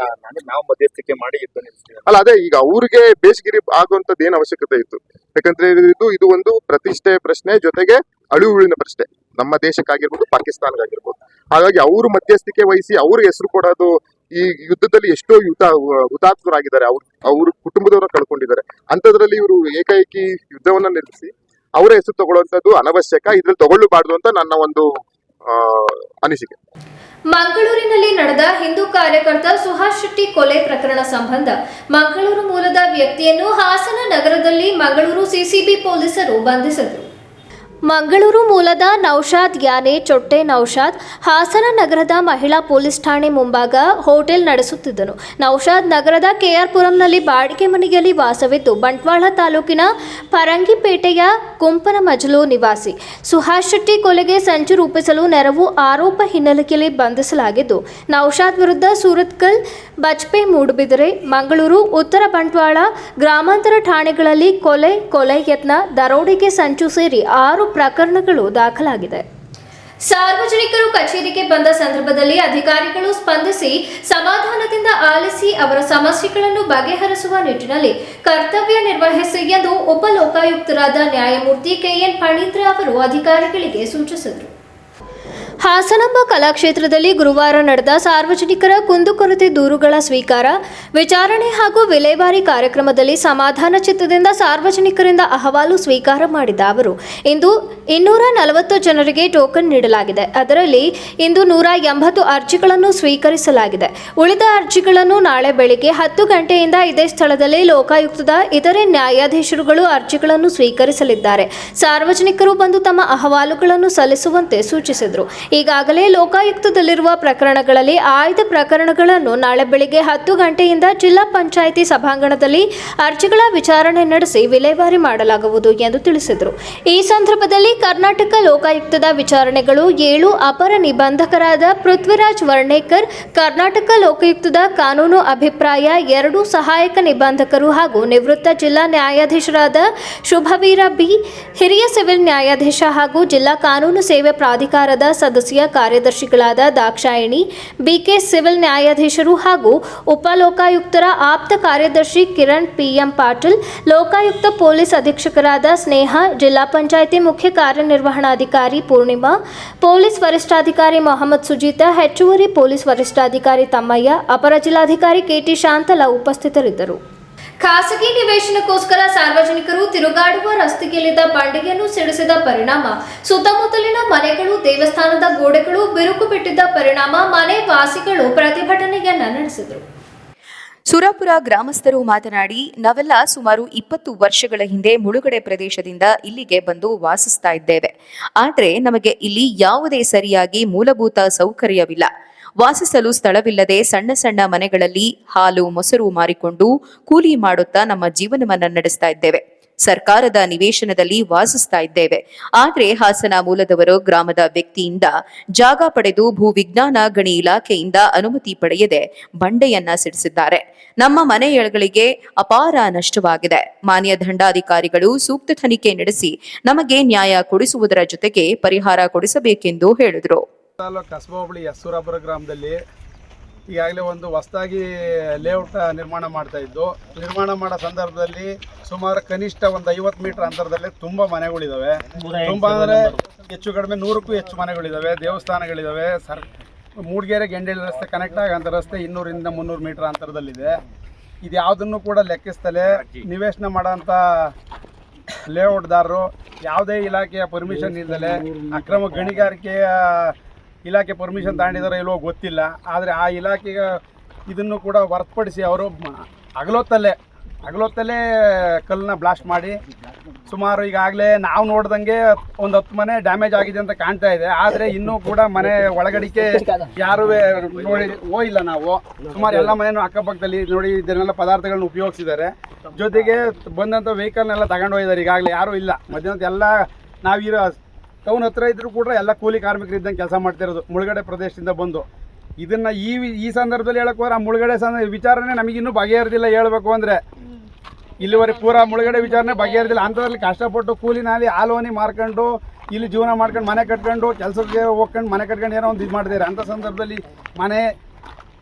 ನಾವು ಮಧ್ಯಸ್ಥಿಕೆ ಮಾಡಿ ಯುದ್ಧ ನಿಲ್ಲಿಸ್ತೀವಿ ಅಲ್ಲ ಅದೇ ಈಗ ಅವ್ರಿಗೆ ಬೇಸಿಗಿರಿ ಆಗುವಂತದ್ದು ಏನು ಅವಶ್ಯಕತೆ ಇತ್ತು? ಯಾಕಂದ್ರೆ ಇದು ಇದು ಒಂದು ಪ್ರತಿಷ್ಠೆ ಪ್ರಶ್ನೆ ಜೊತೆಗೆ ಅಳಿವುಳಿನ ಪ್ರಶ್ನೆ. ನಮ್ಮ ದೇಶಕ್ಕಾಗಿರ್ಬೋದು ಪಾಕಿಸ್ತಾನಗಾಗಿರ್ಬೋದು ಹಾಗಾಗಿ ಅವರು ಮಧ್ಯಸ್ಥಿಕೆ ವಹಿಸಿ ಅವ್ರ ಹೆಸರು ಕೊಡೋದು ಈ ಯುದ್ಧದಲ್ಲಿ ಎಷ್ಟೋ ಯುದ್ಧ ಹುತಾತ್ಮರಾಗಿದ್ದಾರೆ. ಅವ್ರು ಅವ್ರ ಕುಟುಂಬದವರ ಕಳ್ಕೊಂಡಿದ್ದಾರೆ. ಅಂತದ್ರಲ್ಲಿ ಇವರು ಏಕೈಕಿ ಯುದ್ಧವನ್ನ ನಿಲ್ಲಿಸಿ ಅವರ ಹೆಸರು ತಗೊಳ್ಳುವಂತದ್ದು ಅನವಶ್ಯಕ, ಇದ್ರಲ್ಲಿ ತಗೊಳ್ಳಬಾರ್ದು ಅಂತ ನನ್ನ ಒಂದು ಅನಿಸಿಕೆ. ಮಂಗಳೂರಿನಲ್ಲಿ ನಡೆದ ಹಿಂದೂ ಕಾರ್ಯಕರ್ತ ಸುಹಾಸ್ ಶೆಟ್ಟಿ ಕೊಲೆ ಪ್ರಕರಣ ಸಂಬಂಧ ಮಂಗಳೂರು ಮೂಲದ ವ್ಯಕ್ತಿಯನ್ನು ಹಾಸನ ನಗರದಲ್ಲಿ ಮಂಗಳೂರು ಸಿಸಿಬಿ ಪೊಲೀಸರು ಬಂಧಿಸಿದರು. ಮಂಗಳೂರು ಮೂಲದ ನೌಶಾದ್ ಯಾನೆ ಚೊಟ್ಟೆ ನೌಶಾದ್ ಹಾಸನ ನಗರದ ಮಹಿಳಾ ಪೊಲೀಸ್ ಠಾಣೆ ಮುಂಭಾಗ ಹೋಟೆಲ್ ನಡೆಸುತ್ತಿದ್ದನು. ನೌಶಾದ್ ನಗರದ ಕೆಆರ್ಪುರಂನಲ್ಲಿ ಬಾಡಿಗೆ ಮನೆಯಲ್ಲಿ ವಾಸವಿದ್ದು ಬಂಟ್ವಾಳ ತಾಲೂಕಿನ ಪರಂಗಿಪೇಟೆಯ ಕುಂಪನ ಮಜಲು ನಿವಾಸಿ. ಸುಹಾಸ್ ಶೆಟ್ಟಿ ಕೊಲೆಗೆ ಸಂಚು ರೂಪಿಸಲು ನೆರವು ಆರೋಪ ಹಿನ್ನೆಲೆಯಲ್ಲಿ ಬಂಧಿಸಲಾಗಿದ್ದು, ನೌಶಾದ್ ವಿರುದ್ಧ ಸೂರತ್ಕಲ್ ಬಜ್ಪೆ ಮೂಡುಬಿದಿರೆ. ಮಂಗಳೂರು, ಉತ್ತರ ಬಂಟ್ವಾಳ, ಗ್ರಾಮಾಂತರ ಠಾಣೆಗಳಲ್ಲಿ ಕೊಲೆ ಕೊಲೆ ಯತ್ನ, ದರೋಡೆಗೆ ಸಂಚು ಸೇರಿ ಆರು ಪ್ರಕರಣಗಳು ದಾಖಲಾಗಿದೆ. ಸಾರ್ವಜನಿಕರು ಕಚೇರಿಗೆ ಬಂದ ಸಂದರ್ಭದಲ್ಲಿ ಅಧಿಕಾರಿಗಳು ಸ್ಪಂದಿಸಿ ಸಮಾಧಾನದಿಂದ ಆಲಿಸಿ ಅವರ ಸಮಸ್ಯೆಗಳನ್ನು ಬಗೆಹರಿಸುವ ನಿಟ್ಟಿನಲ್ಲಿ ಕರ್ತವ್ಯ ನಿರ್ವಹಿಸಿ ಎಂದು ಉಪಲೋಕಾಯುಕ್ತರಾದ ನ್ಯಾಯಮೂರ್ತಿ ಕೆಎನ್ ಪಣೀತ್ರ ಅವರು ಅಧಿಕಾರಿಗಳಿಗೆ ಸೂಚಿಸಿದರು. ಹಾಸನಾಂಬ ಕಲಾಕ್ಷೇತ್ರದಲ್ಲಿ ಗುರುವಾರ ನಡೆದ ಸಾರ್ವಜನಿಕರ ಕುಂದುಕೊರತೆ ದೂರುಗಳ ಸ್ವೀಕಾರ, ವಿಚಾರಣೆ ಹಾಗೂ ವಿಲೇವಾರಿ ಕಾರ್ಯಕ್ರಮದಲ್ಲಿ ಸಮಾಧಾನ ಚಿತ್ತದಿಂದ ಸಾರ್ವಜನಿಕರಿಂದ ಅಹವಾಲು ಸ್ವೀಕಾರ ಮಾಡಿದ ಅವರು, ಇಂದು ಇನ್ನೂರ ನಲವತ್ತು ಜನರಿಗೆ ಟೋಕನ್ ನೀಡಲಾಗಿದೆ. ಅದರಲ್ಲಿ ಇಂದು ನೂರ ಎಂಬತ್ತು ಅರ್ಜಿಗಳನ್ನು ಸ್ವೀಕರಿಸಲಾಗಿದೆ. ಉಳಿದ ಅರ್ಜಿಗಳನ್ನು ನಾಳೆ ಬೆಳಿಗ್ಗೆ ಹತ್ತು ಗಂಟೆಯಿಂದ ಇದೇ ಸ್ಥಳದಲ್ಲಿ ಲೋಕಾಯುಕ್ತದ ಇತರೆ ನ್ಯಾಯಾಧೀಶರುಗಳು ಅರ್ಜಿಗಳನ್ನು ಸ್ವೀಕರಿಸಲಿದ್ದಾರೆ. ಸಾರ್ವಜನಿಕರು ಬಂದು ತಮ್ಮ ಅಹವಾಲುಗಳನ್ನು ಸಲ್ಲಿಸುವಂತೆ ಸೂಚಿಸಿದರು. ಈಗಾಗಲೇ ಲೋಕಾಯುಕ್ತದಲ್ಲಿರುವ ಪ್ರಕರಣಗಳಲ್ಲಿ ಆಯ್ದ ಪ್ರಕರಣಗಳನ್ನು ನಾಳೆ ಬೆಳಿಗ್ಗೆ ಹತ್ತು ಗಂಟೆಯಿಂದ ಜಿಲ್ಲಾ ಪಂಚಾಯಿತಿ ಸಭಾಂಗಣದಲ್ಲಿ ಅರ್ಜಿಗಳ ವಿಚಾರಣೆ ನಡೆಸಿ ವಿಲೇವಾರಿ ಮಾಡಲಾಗುವುದು ಎಂದು ತಿಳಿಸಿದರು. ಈ ಸಂದರ್ಭದಲ್ಲಿ ಕರ್ನಾಟಕ ಲೋಕಾಯುಕ್ತದ ವಿಚಾರಣೆಗಳು ಏಳು ಅಪರ ನಿಬಂಧಕರಾದ ಪೃಥ್ವಿರಾಜ್ ವರ್ಣೇಕರ್, ಕರ್ನಾಟಕ ಲೋಕಾಯುಕ್ತದ ಕಾನೂನು ಅಭಿಪ್ರಾಯ ಎರಡು ಸಹಾಯಕ ನಿಬಂಧಕರು ಹಾಗೂ ನಿವೃತ್ತ ಜಿಲ್ಲಾ ನ್ಯಾಯಾಧೀಶರಾದ ಶುಭವೀರ ಬಿ, ಹಿರಿಯ ಸಿವಿಲ್ ನ್ಯಾಯಾಧೀಶ ಹಾಗೂ ಜಿಲ್ಲಾ ಕಾನೂನು ಸೇವೆ ಪ್ರಾಧಿಕಾರದ ಸದಸ್ಯ ಕಾರ್ಯದರ್ಶಿಗಳಾದ ದಾಕ್ಷಾಯಿಣಿ, ಬಿಕೆ ಸಿವಿಲ್ ನ್ಯಾಯಾಧೀಶರು ಹಾಗೂ ಉಪಲೋಕಾಯುಕ್ತರ ಆಪ್ತ ಕಾರ್ಯದರ್ಶಿ ಕಿರಣ್ ಪಿಎಂ ಪಾಟೀಲ್, ಲೋಕಾಯುಕ್ತ ಪೊಲೀಸ್ ಅಧೀಕ್ಷಕರಾದ ಸ್ನೇಹ, ಜಿಲ್ಲಾ ಪಂಚಾಯಿತಿ ಮುಖ್ಯ ಕಾರ್ಯನಿರ್ವಹಣಾಧಿಕಾರಿ ಪೂರ್ಣಿಮಾ, ಪೊಲೀಸ್ ವರಿಷ್ಠಾಧಿಕಾರಿ ಮೊಹಮ್ಮದ್ ಸುಜೀತಾ, ಹೆಚ್ಚುವರಿ ಪೊಲೀಸ್ ವರಿಷ್ಠಾಧಿಕಾರಿ ತಮ್ಮಯ್ಯ, ಅಪರ ಜಿಲ್ಲಾಧಿಕಾರಿ ಕೆಟಿ ಶಾಂತಲಾ ಉಪಸ್ಥಿತರಿದ್ದರು. ಖಾಸಗಿ ನಿವೇಶನಕ್ಕೋಸ್ಕರ ಸಾರ್ವಜನಿಕರು ತಿರುಗಾಡುವ ರಸ್ತೆಯಲ್ಲಿದ್ದ ಬಂಡೆಯನ್ನು ಸಿಡಿಸಿದ ಪರಿಣಾಮ, ಸುತ್ತಮುತ್ತಲಿನ ಮನೆಗಳು, ದೇವಸ್ಥಾನದ ಗೋಡೆಗಳು ಬಿರುಕು ಬಿಟ್ಟಿದ್ದ ಪರಿಣಾಮ ಮನೆ ವಾಸಿಗಳು ಪ್ರತಿಭಟನೆಯನ್ನ ನಡೆಸಿದರು. ಸುರಾಪುರ ಗ್ರಾಮಸ್ಥರು ಮಾತನಾಡಿ, ನಾವೆಲ್ಲ ಸುಮಾರು ಇಪ್ಪತ್ತು ವರ್ಷಗಳ ಹಿಂದೆ ಮುಳುಗಡೆ ಪ್ರದೇಶದಿಂದ ಇಲ್ಲಿಗೆ ಬಂದು ವಾಸಿಸ್ತಾ ಇದ್ದೇವೆ. ಆದರೆ ನಮಗೆ ಇಲ್ಲಿ ಯಾವುದೇ ಸರಿಯಾಗಿ ಮೂಲಭೂತ ಸೌಕರ್ಯವಿಲ್ಲ. ವಾಸಿಸಲು ಸ್ಥಳವಿಲ್ಲದೆ ಸಣ್ಣ ಸಣ್ಣ ಮನೆಗಳಲ್ಲಿ ಹಾಲು, ಮೊಸರು ಮಾರಿಕೊಂಡು ಕೂಲಿ ಮಾಡುತ್ತಾ ನಮ್ಮ ಜೀವನವನ್ನ ನಡೆಸ್ತಾ ಇದ್ದೇವೆ. ಸರ್ಕಾರದ ನಿವೇಶನದಲ್ಲಿ ವಾಸಿಸ್ತಾ ಇದ್ದೇವೆ. ಆದ್ರೆ ಹಾಸನ ಮೂಲದವರು ಗ್ರಾಮದ ವ್ಯಕ್ತಿಯಿಂದ ಜಾಗ ಪಡೆದು ಭೂವಿಜ್ಞಾನ, ಗಣಿ ಇಲಾಖೆಯಿಂದ ಅನುಮತಿ ಪಡೆಯದೆ ಬಂಡೆಯನ್ನ ಸಿಡಿಸಿದ್ದಾರೆ. ನಮ್ಮ ಮನೆಯಗಳಿಗೆ ಅಪಾರ ನಷ್ಟವಾಗಿದೆ. ಮಾನ್ಯ ದಂಡಾಧಿಕಾರಿಗಳು ಸೂಕ್ತ ತನಿಖೆ ನಡೆಸಿ ನಮಗೆ ನ್ಯಾಯ ಕೊಡಿಸುವುದರ ಜೊತೆಗೆ ಪರಿಹಾರ ಕೊಡಿಸಬೇಕೆಂದು ಹೇಳಿದರು. ತಾಲೂಕು ಕಸಬಾ ಹೋಬಳಿ ಯಸ್ಸೂರಾಪುರ ಗ್ರಾಮದಲ್ಲಿ ಈಗಾಗಲೇ ಒಂದು ಹೊಸದಾಗಿ ಲೇಔಟ್ ನಿರ್ಮಾಣ ಮಾಡ್ತಾ ಇದ್ದು, ನಿರ್ಮಾಣ ಮಾಡೋ ಸಂದರ್ಭದಲ್ಲಿ ಸುಮಾರು ಕನಿಷ್ಠ ಒಂದು ಐವತ್ತು ಮೀಟರ್ ಅಂತರದಲ್ಲಿ ತುಂಬ ಮನೆಗಳಿದಾವೆ. ತುಂಬ ಅಂದರೆ ಹೆಚ್ಚು ಕಡಿಮೆ ನೂರಕ್ಕೂ ಹೆಚ್ಚು ಮನೆಗಳಿದಾವೆ, ದೇವಸ್ಥಾನಗಳಿದಾವೆ, ಸರ್, ಮೂಡಿಗೆರೆ ಗೆಂಡೇಳಿ ರಸ್ತೆ ಕನೆಕ್ಟ್ ಆಗಂತ ರಸ್ತೆ ಇನ್ನೂರಿಂದ ಮುನ್ನೂರು ಮೀಟರ್ ಅಂತರದಲ್ಲಿದೆ. ಇದು ಯಾವುದನ್ನು ಕೂಡ ಲೆಕ್ಕಿಸ್ತಲೇ ನಿವೇಶನ ಮಾಡೋಂಥ ಲೇಔಟ್ದಾರರು ಯಾವುದೇ ಇಲಾಖೆಯ ಪರ್ಮಿಷನ್ ಇಲ್ಲದೆ ಅಕ್ರಮ ಗಣಿಗಾರಿಕೆಯ ಇಲಾಖೆ ಪರ್ಮಿಷನ್ ತಗೊಂಡಿದಾರೋ ಇಲ್ವೋ ಗೊತ್ತಿಲ್ಲ. ಆದರೆ ಆ ಇಲಾಖೆಗೆ ಇದನ್ನು ಕೂಡ ಹೊರತುಪಡಿಸಿ ಅವರು ಹಗಲೊತ್ತಲ್ಲೇ ಹಗಲೊತ್ತಲ್ಲೇ ಕಲ್ಲನ್ನ ಬ್ಲಾಸ್ಟ್ ಮಾಡಿ ಸುಮಾರು ಈಗಾಗಲೇ ನಾವು ನೋಡ್ದಂಗೆ ಒಂದು ಹತ್ತು ಮನೆ ಡ್ಯಾಮೇಜ್ ಆಗಿದೆ ಅಂತ ಕಾಣ್ತಾ ಇದೆ. ಆದರೆ ಇನ್ನೂ ಕೂಡ ಮನೆ ಒಳಗಡಿಕೆ ಯಾರೂ ನೋಡಿ, ಹೋಗಿಲ್ಲ ನಾವು. ಸುಮಾರು ಎಲ್ಲ ಮನೆಯೂ ಅಕ್ಕಪಕ್ಕದಲ್ಲಿ ನೋಡಿ ಇದನ್ನೆಲ್ಲ ಪದಾರ್ಥಗಳನ್ನ ಉಪಯೋಗಿಸಿದ್ದಾರೆ. ಜೊತೆಗೆ ಬಂದಂಥ ವೆಹಿಕಲ್ನೆಲ್ಲ ತಗೊಂಡು ಹೋಗಿದ್ದಾರೆ. ಈಗಾಗಲೇ ಯಾರೂ ಇಲ್ಲ. ಮಧ್ಯಾಹ್ನದ ಎಲ್ಲ ನಾವಿರೋ ಟೌನ್ ಹತ್ರ ಇದ್ದರೂ ಕೂಡ ಎಲ್ಲ ಕೂಲಿ ಕಾರ್ಮಿಕರು ಇದ್ದಂಗೆ ಕೆಲಸ ಮಾಡ್ತಿರೋದು, ಮುಳುಗಡೆ ಪ್ರದೇಶದಿಂದ ಬಂದು. ಇದನ್ನ ಈ ಈ ಸಂದರ್ಭದಲ್ಲಿ ಹೇಳಕ್ ಹೋದ್ರೆ ಆ ಮುಳುಗಡೆ ಸಂದ, ವಿಚಾರನೆ ನಮಗಿನ್ನೂ ಬಗೆಹರಿದಿಲ್ಲ ಹೇಳಬೇಕು ಅಂದರೆ. ಇಲ್ಲಿವರೆಗೆ ಪೂರಾ ಮುಳುಗಡೆ ವಿಚಾರನೆ ಬಗೆಹರಿದಿಲ್ಲ. ಅಂಥದ್ರಲ್ಲಿ ಕಷ್ಟಪಟ್ಟು ಕೂಲಿನಾಲಿ ಆಲೋನಿ ಮಾರ್ಕೊಂಡು, ಇಲ್ಲಿ ಜೀವನ ಮಾಡ್ಕೊಂಡು ಮನೆ ಕಟ್ಕೊಂಡು, ಕೆಲಸಕ್ಕೆ ಹೋಗ್ಕೊಂಡು ಮನೆ ಕಟ್ಕೊಂಡು ಏನೋ ಒಂದು ಇದು ಮಾಡಿದ್ದಾರೆ ಅಂಥ ಸಂದರ್ಭದಲ್ಲಿ ಮನೆ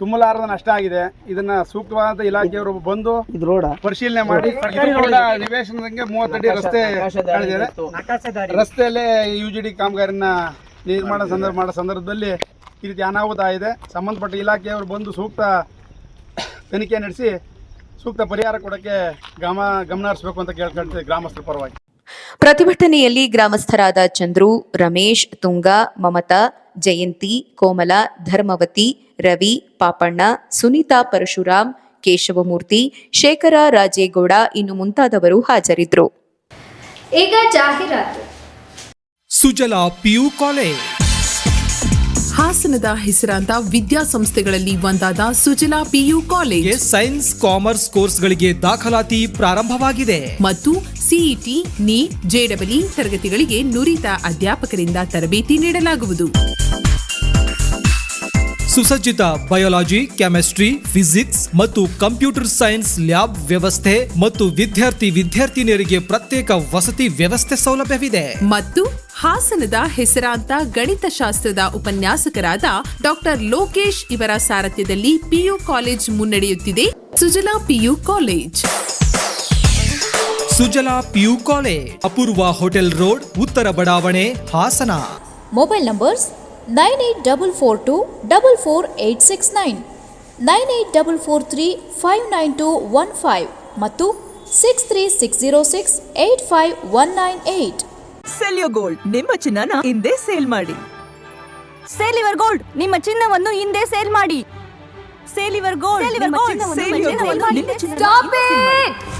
ತುಂಬಲಾರದ ನಷ್ಟ ಆಗಿದೆ. ಇದನ್ನ ಸೂಕ್ತವಾದ ಇಲಾಖೆಯವರು ಬಂದು ಇದು ರೋಡ. ಪರಿಶೀಲನೆ ಮಾಡಿ ನಿವೇಶನದಂಗೆ ಮೂವತ್ತಡಿ ರಸ್ತೆ ಕಳೆದಿದೆ ರಸ್ತೆಯಲ್ಲೇ ಯು ಜಿ ಡಿ ಕಾಮಗಾರಿನ ನಿರ್ಮಾಣ ಸಂದರ್ಭ ಮಾಡೋ ಸಂದರ್ಭದಲ್ಲಿ ಈ ರೀತಿ ಅನಾಹುತ ಇದೆ ಸಂಬಂಧಪಟ್ಟ ಇಲಾಖೆಯವರು ಬಂದು ಸೂಕ್ತ ತನಿಖೆ ನಡೆಸಿ ಸೂಕ್ತ ಪರಿಹಾರ ಕೊಡೋಕ್ಕೆ ಗಮ ಗಮನ ಹರಿಸಬೇಕು ಅಂತ ಕೇಳ್ಕೊಳ್ತೀವಿ ಗ್ರಾಮಸ್ಥರ ಪರವಾಗಿ. ಪ್ರತಿಭಟನೆಯಲ್ಲಿ ಗ್ರಾಮಸ್ಥರಾದ ಚಂದ್ರು ರಮೇಶ್ ತುಂಗ ಮಮತಾ ಜಯಂತಿ ಕೋಮಲ ಧರ್ಮವತಿ ರವಿ ಪಾಪಣ್ಣ ಸುನೀತಾ ಪರಶುರಾಮ್ ಕೇಶವಮೂರ್ತಿ ಶೇಖರ ರಾಜೇಗೌಡ ಇನ್ನು ಮುಂತಾದವರು ಹಾಜರಿದ್ದರು ಈಗ ಜಾಹೀರಾತು. Sujala PU college. ಹಾಸನದ ಹೆಸರಾಂತ ವಿದ್ಯಾಸಂಸ್ಥೆಗಳಲ್ಲಿ ಒಂದಾದ Sujala PU college. Science commerce ಕೋರ್ಸ್ಗಳಿಗೆ ದಾಖಲಾತಿ ಪ್ರಾರಂಭವಾಗಿದೆ. ಮತ್ತು ಸಿಇಟಿ ನೀಟ್ ಜೆಡಬ್ಲ್ಯೂ ತರಗತಿಗಳಿಗೆ ನುರಿತ ಅಧ್ಯಾಪಕರಿಂದ ತರಬೇತಿ ನೀಡಲಾಗುವುದು. ಸುಸಜ್ಜಿತ ಬಯೋಲಾಜಿ ಕೆಮಿಸ್ಟ್ರಿ ಫಿಸಿಕ್ಸ್ ಮತ್ತು ಕಂಪ್ಯೂಟರ್ ಸೈನ್ಸ್ ಲ್ಯಾಬ್ ವ್ಯವಸ್ಥೆ ಮತ್ತು ವಿದ್ಯಾರ್ಥಿ ವಿದ್ಯಾರ್ಥಿನಿಯರಿಗೆ ಪ್ರತ್ಯೇಕ ವಸತಿ ವ್ಯವಸ್ಥೆ ಸೌಲಭ್ಯವಿದೆ. ಮತ್ತು ಹಾಸನದ ಹೆಸರಾಂತ ಗಣಿತಶಾಸ್ತ್ರದ ಉಪನ್ಯಾಸಕರಾದ ಡಾಕ್ಟರ್ ಲೋಕೇಶ್ ಇವರ ಸಾರಥ್ಯದಲ್ಲಿ ಪಿಯು ಕಾಲೇಜ್ ಮುನ್ನಡೆಯುತ್ತಿದೆ. Sujala PU college. Sujala PU college Apoorva hotel road ಉತ್ತರ ಬಡಾವಣೆ Hassan. Mobile numbers nine eight double four two double four eight six nine nine eight double four three five nine two one five ಮತ್ತು six three six zero six eight five one nine eight ಸೆಲ್ಯೋ gold ನಿಮ್ಮ ಚಿನ್ನನ ಹಿಂದೆ sale ಮಾಡಿ. ಸೇಲಿವರ್ gold ನಿಮ್ಮ ಚಿನ್ನವನ್ನು ಹಿಂದೆ sale ಮಾಡಿ. ಸೇಲಿವರ್ gold ನಿಮ್ಮ ಚಿನ್ನವನ್ನು ಸೇಲ್ ಮಾಡಿ. Stop it!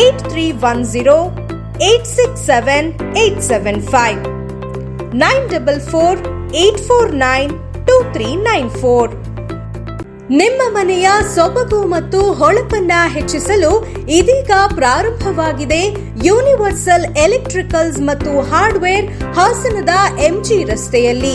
eight three one zero eight six seven eight seven five nine double four eight four nine two three nine four ನಿಮ್ಮ ಮನೆಯ ಸೊಬಗು ಮತ್ತು ಹೊಳಪನ್ನ ಹೆಚ್ಚಿಸಲು ಇದೀಗ ಪ್ರಾರಂಭವಾಗಿದೆ ಯೂನಿವರ್ಸಲ್ ಎಲೆಕ್ಟ್ರಿಕಲ್ಸ್ ಮತ್ತು ಹಾರ್ಡ್ವೇರ್ ಹಾಸನದ ಎಂಜಿ ರಸ್ತೆಯಲ್ಲಿ.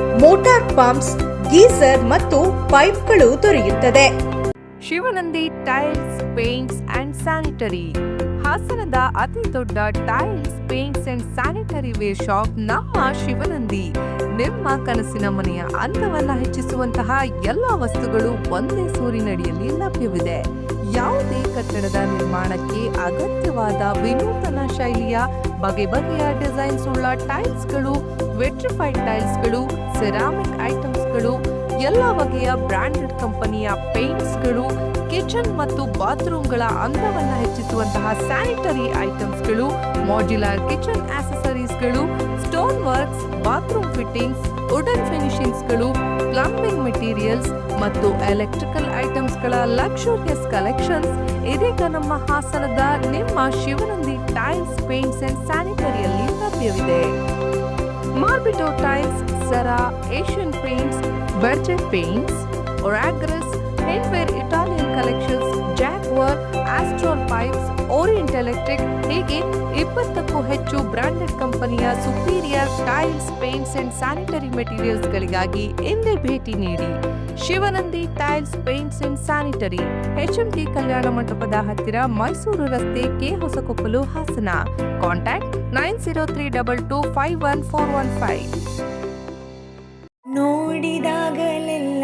motor pumps, geyser ಮತ್ತು ಪೈಪ್ಗಳು ದೊರೆಯುತ್ತದೆ. Shivanandi tiles, paints and sanitary. ಹಾಸನದ ಅತಿ ದೊಡ್ಡ tiles, paints and sanitary ware shop ನಮ್ಮ ಶಿವನಂದಿ. ನಿಮ್ಮ ಕನಸಿನ ಮನೆಯ ಅಂದವನ್ನ ಹೆಚ್ಚಿಸುವಂತಹ ಎಲ್ಲ ವಸ್ತುಗಳು ಒಂದೇ ಸೂರಿನಡಿಯಲ್ಲಿ ಲಭ್ಯವಿದೆ. ಯಾವುದೇ ಕಟ್ಟಡದ ನಿರ್ಮಾಣಕ್ಕೆ ಅಗತ್ಯವಾದ ವಿನೂತನ ಶೈಲಿಯ ಬಗೆ ಬಗೆಯ ಡಿಸೈನ್ಸ್ ಉಳ್ಳ ಟೈಲ್ಸ್ಗಳು, ವೆಟ್ರಿಫೈಡ್ ಟೈಲ್ಸ್ಗಳು, ಸೆರಾಮಿಕ್ ಐಟಮ್ಸ್ಗಳು, ಎಲ್ಲ ಬಗೆಯ ಬ್ರಾಂಡೆಡ್ ಕಂಪನಿಯ ಪೇಂಟ್ಸ್ಗಳು, ಕಿಚನ್ ಮತ್ತು ಬಾತ್ರೂಮ್ಗಳ ಅಂದವನ್ನು ಹೆಚ್ಚಿಸುವಂತಹ ಸ್ಯಾನಿಟರಿ ಐಟಮ್ಸ್ಗಳು, modular kitchen ಆಕ್ಸೆಸರೀಸ್ಗಳು stone works bathroom fittings wooden ಫಿನಿಶಿಂಗ್ಸ್ಗಳು plumbing materials ಮತ್ತು ಎಲೆಕ್ಟ್ರಿಕಲ್ ಐಟಮ್ಸ್ಗಳ ಲಕ್ಷೂರಿಯಸ್ ಕಲೆಕ್ಷನ್ಸ್ ಇದೀಗ ನಮ್ಮ ಹಾಸನದ ನಿಮ್ಮ ಶಿವನಂದಿ ಟೈಲ್ಸ್ ಪೇಂಟ್ಸ್ ಅಂಡ್ ಸ್ಯಾನಿಟರಿಯಲ್ಲಿ ಲಭ್ಯವಿದೆ. ಮಾರ್ಬಿಟೋ ಟೈಲ್ಸ್ ಸರಾ Asian paints Berger paints ಒರಾಗ್ರಸ್ hardware Italian collections Jaquar Astral pipes Orient electric ಹೀಗೆ ಇಪ್ಪತ್ತಕ್ಕೂ ಹೆಚ್ಚು ಬ್ರಾಂಡೆಡ್ ಕಂಪನಿಯ superior tiles paints and sanitary ಮೆಟೀರಿಯಲ್ಸ್ಗಳಿಗಾಗಿ ಎಂದೇ ಭೇಟಿ ನೀಡಿ. Shivanandi tiles paints and sanitary HMT ಕಲ್ಯಾಣ ಮಂಟಪದ ಹತ್ತಿರ ಮೈಸೂರು ರಸ್ತೆ K Hosakoppalu Hassan. Contact nine zero three double two five one four one five. ನೋಡಿದಾಗಲೆಲ್ಲ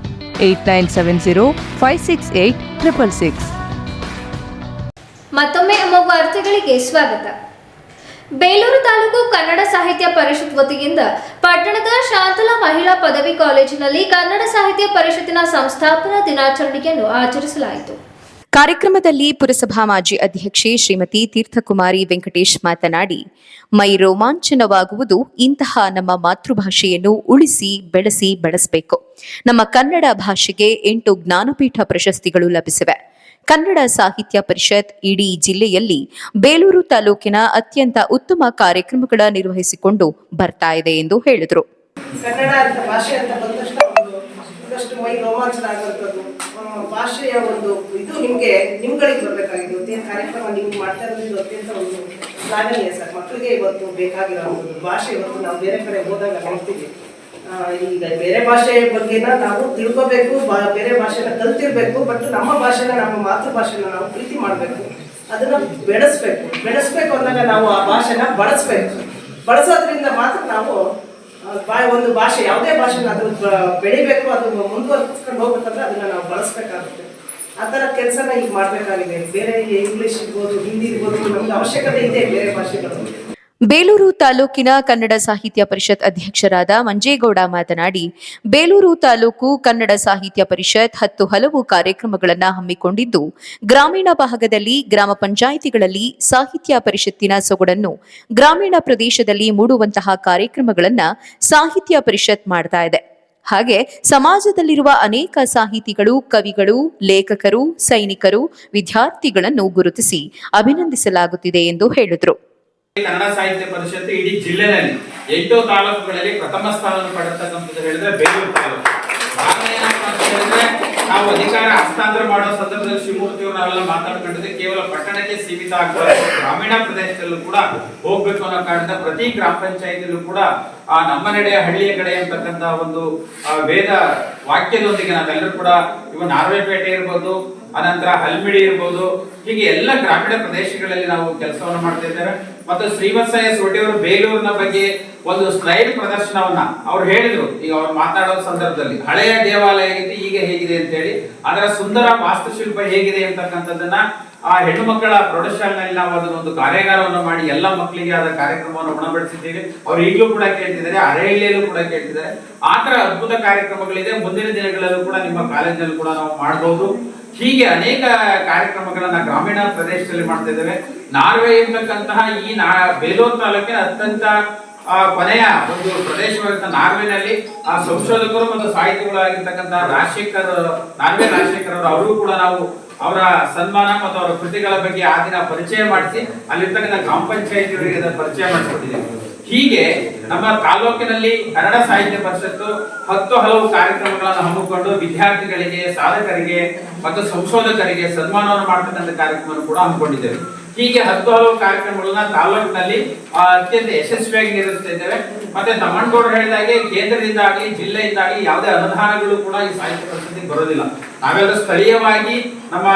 Eight nine seven zero five six eight triple six. ಮತ್ತೊಮ್ಮೆ ನಮ್ಮ ವಾರ್ತೆಗಳಿಗೆ ಸ್ವಾಗತ. ಬೇಲೂರು ತಾಲೂಕು ಕನ್ನಡ ಸಾಹಿತ್ಯ ಪರಿಷತ್ ವತಿಯಿಂದ ಪಟ್ಟಣದ ಶಾಂತಲಾ ಮಹಿಳಾ ಪದವಿ ಕಾಲೇಜಿನಲ್ಲಿ ಕನ್ನಡ ಸಾಹಿತ್ಯ ಪರಿಷತ್ತಿನ ಸಂಸ್ಥಾಪನಾ ದಿನಾಚರಣೆಯನ್ನು ಆಚರಿಸಲಾಯಿತು. ಕಾರ್ಯಕ್ರಮದಲ್ಲಿ ಪುರಸಭಾ ಮಾಜಿ ಅಧ್ಯಕ್ಷೆ ಶ್ರೀಮತಿ ತೀರ್ಥಕುಮಾರಿ ವೆಂಕಟೇಶ್ ಮಾತನಾಡಿ, ಮೈ ರೋಮಾಂಚನವಾಗುವುದು ಇಂತಹ ನಮ್ಮ ಮಾತೃಭಾಷೆಯನ್ನು ಉಳಿಸಿ, ಬೆಳೆಸಿ, ಬಳಸಬೇಕು. ನಮ್ಮ ಕನ್ನಡ ಭಾಷೆಗೆ ಎಂಟು ಜ್ಞಾನಪೀಠ ಪ್ರಶಸ್ತಿಗಳು ಲಭಿಸಿವೆ. ಕನ್ನಡ ಸಾಹಿತ್ಯ ಪರಿಷತ್ ಇಡೀ ಜಿಲ್ಲೆಯಲ್ಲಿ ಬೇಲೂರು ತಾಲೂಕಿನ ಅತ್ಯಂತ ಉತ್ತಮ ಕಾರ್ಯಕ್ರಮಗಳ ನಿರ್ವಹಿಸಿಕೊಂಡು ಬರ್ತಾ ಇದೆ ಎಂದು ಹೇಳಿದರು. ಕನ್ನಡ ಭಾಷೆ ಅಂತ ಬಂದಷ್ಟು ಮೈ ರೋಮಾಂಚನ ಆಗುವಂಥದ್ದು. ಭಾಷೆಯ ಒಂದು ಇದು ನಿಮಗೆ, ನಿಮ್ಗಳಿಗೆ ಬರಬೇಕಾಗಿದೆ ಇವತ್ತಿನ ಕಾರ್ಯಕ್ರಮ ನೀವು ಮಾಡ್ತಾ ಇರೋದು ಅತ್ಯಂತ ಒಂದು ಶ್ಲಾಘನೀಯ ಸರ್. ಮಕ್ಕಳಿಗೆ ಇವತ್ತು ಬೇಕಾಗಿರೋವಂಥದ್ದು ಭಾಷೆ ಇವತ್ತು ನಾವು ಬೇರೆ ಕಡೆ ಹೋದಾಗ ನೋಡ್ತೀವಿ. ಈಗ ಬೇರೆ ಭಾಷೆ ಬಗ್ಗೆನ ನಾವು ತಿಳ್ಕೋಬೇಕು ಬೇರೆ ಭಾಷೆನ ಕಲ್ತಿರ್ಬೇಕು, ಬಟ್ ನಮ್ಮ ಭಾಷೆನ, ನಮ್ಮ ಮಾತೃಭಾಷೆನ ನಾವು ಪ್ರೀತಿ ಮಾಡಬೇಕು. ಅದನ್ನ ಬೆಳೆಸ್ಬೇಕು. ಬೆಳೆಸ್ಬೇಕು ಅಂದಾಗ ನಾವು ಆ ಭಾಷೆನ ಬಳಸ್ಬೇಕು. ಬಳಸೋದ್ರಿಂದ ಮಾತ್ರ ನಾವು ಆ, ಬಾ- ಒಂದು ಭಾಷೆ ಯಾವುದೇ ಭಾಷೆನ ಅದು ಬೆಳಿಬೇಕು ಅದು ಮುಂದುವರ್ಸ್ಕೊಂಡು ಹೋಗ್ಬೇಕಂದ್ರೆ ಅದನ್ನ ನಾವು ಬಳಸ್ಬೇಕಾಗುತ್ತೆ. ಆ ಥರ ಕೆಲಸನ ಈಗ ಮಾಡಬೇಕಾಗಿದೆ. ಬೇರೆ ಇಂಗ್ಲಿಷ್ ಇರ್ಬೋದು ಹಿಂದಿ ಇರ್ಬೋದು ನಮ್ಗೆ ಅವಶ್ಯಕತೆ ಇದೆ ಬೇರೆ ಭಾಷೆಗಳು ಬೇಲೂರು ತಾಲೂಕಿನ ಕನ್ನಡ ಸಾಹಿತ್ಯ ಪರಿಷತ್ ಅಧ್ಯಕ್ಷರಾದ ಮಂಜೇಗೌಡ ಮಾತನಾಡಿ, ಬೇಲೂರು ತಾಲೂಕು ಕನ್ನಡ ಸಾಹಿತ್ಯ ಪರಿಷತ್ ಹತ್ತು ಹಲವು ಕಾರ್ಯಕ್ರಮಗಳನ್ನು ಹಮ್ಮಿಕೊಂಡಿದ್ದು, ಗ್ರಾಮೀಣ ಭಾಗದಲ್ಲಿ ಗ್ರಾಮ ಪಂಚಾಯಿತಿಗಳಲ್ಲಿ ಸಾಹಿತ್ಯ ಪರಿಷತ್ತಿನ ಸೊಗಡನ್ನು ಗ್ರಾಮೀಣ ಪ್ರದೇಶದಲ್ಲಿ ಮೂಡುವಂತಹ ಕಾರ್ಯಕ್ರಮಗಳನ್ನು ಸಾಹಿತ್ಯ ಪರಿಷತ್ ಮಾಡ್ತಾ ಇದೆ. ಹಾಗೆ ಸಮಾಜದಲ್ಲಿರುವ ಅನೇಕ ಸಾಹಿತಿಗಳು, ಕವಿಗಳು, ಲೇಖಕರು, ಸೈನಿಕರು, ವಿದ್ಯಾರ್ಥಿಗಳನ್ನು ಗುರುತಿಸಿ ಅಭಿನಂದಿಸಲಾಗುತ್ತಿದೆ ಎಂದು ಹೇಳಿದರು. ಕನ್ನಡ ಸಾಹಿತ್ಯ ಪರಿಷತ್ ಇಡೀ ಜಿಲ್ಲೆನಲ್ಲಿ ಎಂಟು ತಾಲೂಕುಗಳಲ್ಲಿ ಪ್ರಥಮ ಸ್ಥಾನವನ್ನು ಪಡೆತಕ್ಕಂಥದ್ದು ಹೇಳಿದ್ರೆ ಬೇಲೂರು ತಾಲೂಕು. ಹೇಳಿದ್ರೆ ನಾವು ಅಧಿಕಾರ ಹಸ್ತಾಂತರ ಮಾಡುವ ಸಂದರ್ಭದಲ್ಲಿ ಶಿವಮೂರ್ತಿ ಮಾತಾಡ್ಕೊಂಡಿದ್ದೆ, ಕೇವಲ ಪಟ್ಟಣಕ್ಕೆ ಸೀಮಿತ ಆಗ್ಬಾರ್ದು ಗ್ರಾಮೀಣ ಪ್ರದೇಶದಲ್ಲೂ ಕೂಡ ಹೋಗ್ಬೇಕು ಅನ್ನೋ ಕಾರಣದ ಪ್ರತಿ ಗ್ರಾಮ ಪಂಚಾಯತಿಯಲ್ಲೂ ಕೂಡ, ಆ ನಮ್ಮ ನಡೆ ಹಳ್ಳಿಯ ಕಡೆ ಅಂತಕ್ಕಂತ ಒಂದು ವೇದ ವಾಕ್ಯದೊಂದಿಗೆ ನಾವೆಲ್ಲರೂ ಕೂಡ ಇವ ನಾರ್ವೆಪೇಟೆ ಇರ್ಬೋದು, ಅನಂತರ ಹಲ್ಮಿಡಿ ಇರ್ಬೋದು, ಹೀಗೆ ಎಲ್ಲ ಗ್ರಾಮೀಣ ಪ್ರದೇಶಗಳಲ್ಲಿ ನಾವು ಕೆಲಸವನ್ನು ಮಾಡ್ತಾ ಇದ್ದೇವೆ ಮತ್ತು ಶ್ರೀವತ್ಸ ಎಸ್ ಒಡೆಯವರು ಬೇಲೂರಿನ ಬಗ್ಗೆ ಒಂದು ಸ್ಲೈಡ್ ಪ್ರದರ್ಶನವನ್ನ ಅವ್ರು ಹೇಳಿದ್ರು. ಈಗ ಅವ್ರು ಮಾತಾಡೋ ಸಂದರ್ಭದಲ್ಲಿ ಹಳೆಯ ದೇವಾಲಯ ಆಗಿತ್ತು ಈಗ ಹೇಗಿದೆ ಅಂತ ಹೇಳಿ ಅದರ ಸುಂದರ ವಾಸ್ತುಶಿಲ್ಪ ಹೇಗಿದೆ ಅಂತಕ್ಕಂಥದ್ದನ್ನ ಆ ಹೆಣ್ಣು ಮಕ್ಕಳ ಪ್ರೌಢಶಾಲೆನಲ್ಲಿ ನಾವು ಒಂದು ಕಾರ್ಯಾಗಾರವನ್ನು ಮಾಡಿ ಎಲ್ಲ ಮಕ್ಕಳಿಗೆ ಆದ ಕಾರ್ಯಕ್ರಮವನ್ನು ಉಣಬಡಿಸಿದ್ದೇವೆ. ಅವ್ರು ಈಗಲೂ ಕೂಡ ಕೇಳ್ತಿದ್ದಾರೆ, ಅರೆಹಳ್ಳಿಯಲ್ಲೂ ಕೂಡ ಕೇಳ್ತಿದ್ದಾರೆ. ಆ ತರ ಅದ್ಭುತ ಕಾರ್ಯಕ್ರಮಗಳಿದೆ. ಮುಂದಿನ ದಿನಗಳಲ್ಲೂ ಕೂಡ ನಿಮ್ಮ ಕಾಲೇಜಿನಲ್ಲಿ ಕೂಡ ನಾವು ಮಾಡಬಹುದು ಹೀಗೆ ಅನೇಕ ಕಾರ್ಯಕ್ರಮಗಳನ್ನ ಗ್ರಾಮೀಣ ಪ್ರದೇಶದಲ್ಲಿ ಮಾಡ್ತಾ ಇದ್ದೇವೆ. ನಾರ್ವೆ ಎಂಬತಕ್ಕಂತಹ ಈ ನಾ ಬೇಲೂರು ತಾಲೂಕಿನ ಅತ್ಯಂತ ಕೊನೆಯ ಒಂದು ಪ್ರದೇಶವಾಗಿದ್ದ ನಾರ್ವೆನಲ್ಲಿ, ಆ, ಸಂಶೋಧಕರು ಮತ್ತು ಸಾಹಿತಿಗಳಾಗಿರ್ತಕ್ಕಂತಹ ರಾಜಶೇಖರ್, ನಾರ್ವೆ ರಾಜಶೇಖರ್ ಅವರು ಅವರು ಕೂಡ ನಾವು ಅವರ ಸನ್ಮಾನ ಮತ್ತು ಅವರ ಕೃತಿಗಳ ಬಗ್ಗೆ ಆ ದಿನ ಪರಿಚಯ ಮಾಡಿಸಿ, ಅಲ್ಲಿರ್ತಕ್ಕಂಥ ಗ್ರಾಮ ಪಂಚಾಯತಿಗಳಿಗೆ ಪರಿಚಯ ಮಾಡಿಸ್ಕೊಟ್ಟಿದ್ದೇವೆ. ಹೀಗೆ ನಮ್ಮ ತಾಲೂಕಿನಲ್ಲಿ ಕನ್ನಡ ಸಾಹಿತ್ಯ ಪರಿಷತ್ತು ಹತ್ತು ಹಲವು ಕಾರ್ಯಕ್ರಮಗಳನ್ನು ಹಮ್ಮಿಕೊಂಡು ವಿದ್ಯಾರ್ಥಿಗಳಿಗೆ, ಸಾಧಕರಿಗೆ ಮತ್ತು ಸಂಶೋಧಕರಿಗೆ ಸನ್ಮಾನವನ್ನು ಮಾಡ್ತಕ್ಕಂಥ ಕಾರ್ಯಕ್ರಮವನ್ನು ಕೂಡ ಹಮ್ಮಿಕೊಂಡಿದ್ದೇವೆ. ಹೀಗೆ ಹತ್ತು ಹಲವು ಕಾರ್ಯಕ್ರಮಗಳನ್ನ ತಾಲೂಕಿನಲ್ಲಿ ಅತ್ಯಂತ ಯಶಸ್ವಿಯಾಗಿ ನಿರ್ವಹಿಸ್ತಾ ಇದ್ದೇವೆ. ಮತ್ತೆ ತಮ್ಮಣ್ಣಗೌಡರು ಹೇಳಿದಾಗೆ ಕೇಂದ್ರದಿಂದ ಆಗಲಿ, ಜಿಲ್ಲೆಯಿಂದ ಆಗಲಿ ಯಾವುದೇ ಅನುದಾನಗಳು ಕೂಡ ಈ ಸಾಹಿತ್ಯ ಪರಿಷತ್ತಿಗೆ ಬರೋದಿಲ್ಲ. ನಾವೆಲ್ಲ ಸ್ಥಳೀಯವಾಗಿ ನಮ್ಮ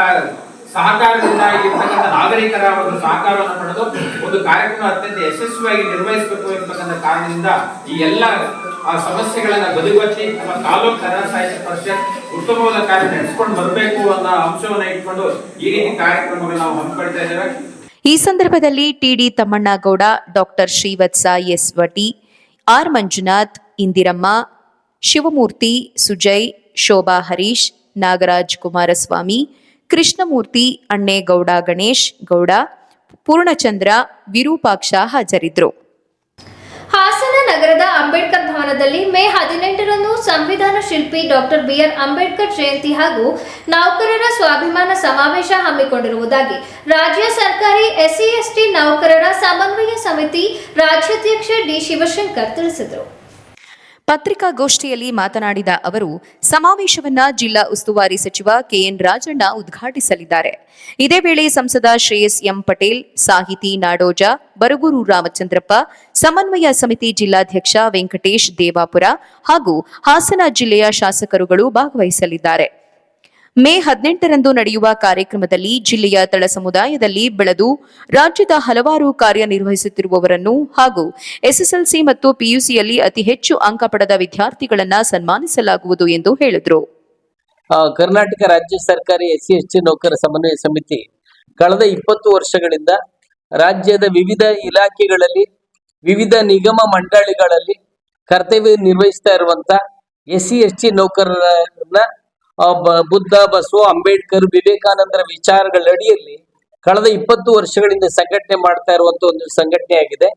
ಸಹಕಾರದಿಂದ ಇರ್ತಕ್ಕಂಥ ನಾಗರಿಕರ ಒಂದು ಸಹಕಾರವನ್ನು ಪಡೆದು ಒಂದು ಕಾರ್ಯಕ್ರಮ ಅತ್ಯಂತ ಯಶಸ್ವಿಯಾಗಿ ನಿರ್ವಹಿಸಬೇಕು ಎಂಬತಕ್ಕಂಥ ಕಾರಣದಿಂದ ಈ ಎಲ್ಲ ಸಮಸ್ಯೆಗಳನ್ನ ಬದಿಗೊತ್ತಿ ನಮ್ಮ ತಾಲೂಕು ಕನ್ನಡ ಸಾಹಿತ್ಯ ಪರಿಷತ್ ಉತ್ತಮವಾದ ಕಾರ್ಯ ನಡೆಸಿಕೊಂಡು ಬರಬೇಕು ಅನ್ನೋ ಅಂಶವನ್ನ ಇಟ್ಕೊಂಡು ಈ ರೀತಿ ಕಾರ್ಯಕ್ರಮಗಳನ್ನ ನಾವು ಹಮ್ಮಿಕೊಳ್ತಾ ಇದ್ದೇವೆ. ಈ ಸಂದರ್ಭದಲ್ಲಿ TD Thammannagowda, doctor Srivatsa S ವಟಿ, R Manjunath, Indiramma, Shivamurthy, Sujay, Shobha Harish, Nagaraj Kumaraswamy Krishnamurthy, Annegowda, Ganesh Gowda, Purnachandra Virupaksha ಹಾಜರಿದ್ದರು. ಹಾಸನ ನಗರದ ಅಂಬೇಡ್ಕರ್ ಭವನದಲ್ಲಿ ಮೇ ಹದಿನೆಂಟರಂದು ಸಂವಿಧಾನ ಶಿಲ್ಪಿ ಡಾಕ್ಟರ್ ಬಿಆರ್ ಅಂಬೇಡ್ಕರ್ ಜಯಂತಿ ಹಾಗೂ ನೌಕರರ ಸ್ವಾಭಿಮಾನ ಸಮಾವೇಶ ಹಮ್ಮಿಕೊಂಡಿರುವುದಾಗಿ ರಾಜ್ಯ ಸರ್ಕಾರಿ ಎಸ್ಸಿ ಎಸ್ಟಿ ನೌಕರರ ಸಮನ್ವಯ ಸಮಿತಿ ರಾಜ್ಯಾಧ್ಯಕ್ಷ ಡಿ ಶಿವಶಂಕರ್ ತಿಳಿಸಿದರು. ಪತ್ರಿಕಾಗೋಷ್ಠಿಯಲ್ಲಿ ಮಾತನಾಡಿದ ಅವರು, ಸಮಾವೇಶವನ್ನ ಜಿಲ್ಲಾ ಉಸ್ತುವಾರಿ ಸಚಿವ ಕೆಎನ್ ರಾಜಣ್ಣ ಉದ್ಘಾಟಿಸಲಿದ್ದಾರೆ. ಇದೇ ವೇಳೆ ಸಂಸದ ಶ್ರೇಯಸ್ ಎಂ ಪಟೇಲ್, ಸಾಹಿತಿ ನಾಡೋಜ ಬರಗೂರು ರಾಮಚಂದ್ರಪ್ಪ, ಸಮನ್ವಯ ಸಮಿತಿ ಜಿಲ್ಲಾಧ್ಯಕ್ಷ ವೆಂಕಟೇಶ್ ದೇವಾಪುರ ಹಾಗೂ ಹಾಸನ ಜಿಲ್ಲೆಯ ಶಾಸಕರುಗಳು ಭಾಗವಹಿಸಲಿದ್ದಾರೆ. ಮೇ ಹದಿನೆಂಟರಂದು ನಡೆಯುವ ಕಾರ್ಯಕ್ರಮದಲ್ಲಿ ಜಿಲ್ಲೆಯ ತಳ ಸಮುದಾಯದಲ್ಲಿ ಬೆಳೆದು ರಾಜ್ಯದ ಹಲವಾರು ಕಾರ್ಯನಿರ್ವಹಿಸುತ್ತಿರುವವರನ್ನು ಹಾಗೂ ಎಸ್ಎಸ್ಎಲ್ಸಿ ಮತ್ತು ಪಿಯುಸಿಯಲ್ಲಿ ಅತಿ ಹೆಚ್ಚು ಅಂಕ ಪಡೆದ ವಿದ್ಯಾರ್ಥಿಗಳನ್ನು ಸನ್ಮಾನಿಸಲಾಗುವುದು ಎಂದು ಹೇಳಿದರು. ಕರ್ನಾಟಕ ರಾಜ್ಯ ಸರ್ಕಾರಿ ಎಸ್ಸಿ ಎಸ್ಟಿ ನೌಕರ ಸಮನ್ವಯ ಸಮಿತಿ ಕಳೆದ ಇಪ್ಪತ್ತು ವರ್ಷಗಳಿಂದ ರಾಜ್ಯದ ವಿವಿಧ ಇಲಾಖೆಗಳಲ್ಲಿ, ವಿವಿಧ ನಿಗಮ ಮಂಡಳಿಗಳಲ್ಲಿ ಕರ್ತವ್ಯ ನಿರ್ವಹಿಸ್ತಾ ಇರುವಂತ ಎಸ್ಸಿ ಎಸ್ಟಿ ನೌಕರರನ್ನ ಬುದ್ಧ, ಬಸವ, ಅಂಬೇಡ್ಕರ್, ವಿವೇಕಾನಂದರ ವಿಚಾರಗಳ ಅಡಿಯಲ್ಲಿ ಕಳೆದ ಇಪ್ಪತ್ತು ವರ್ಷಗಳಿಂದ ಸಂಘಟನೆ ಮಾಡ್ತಾ ಇರುವಂತ ಒಂದು ಸಂಘಟನೆ ಆಗಿದೆ.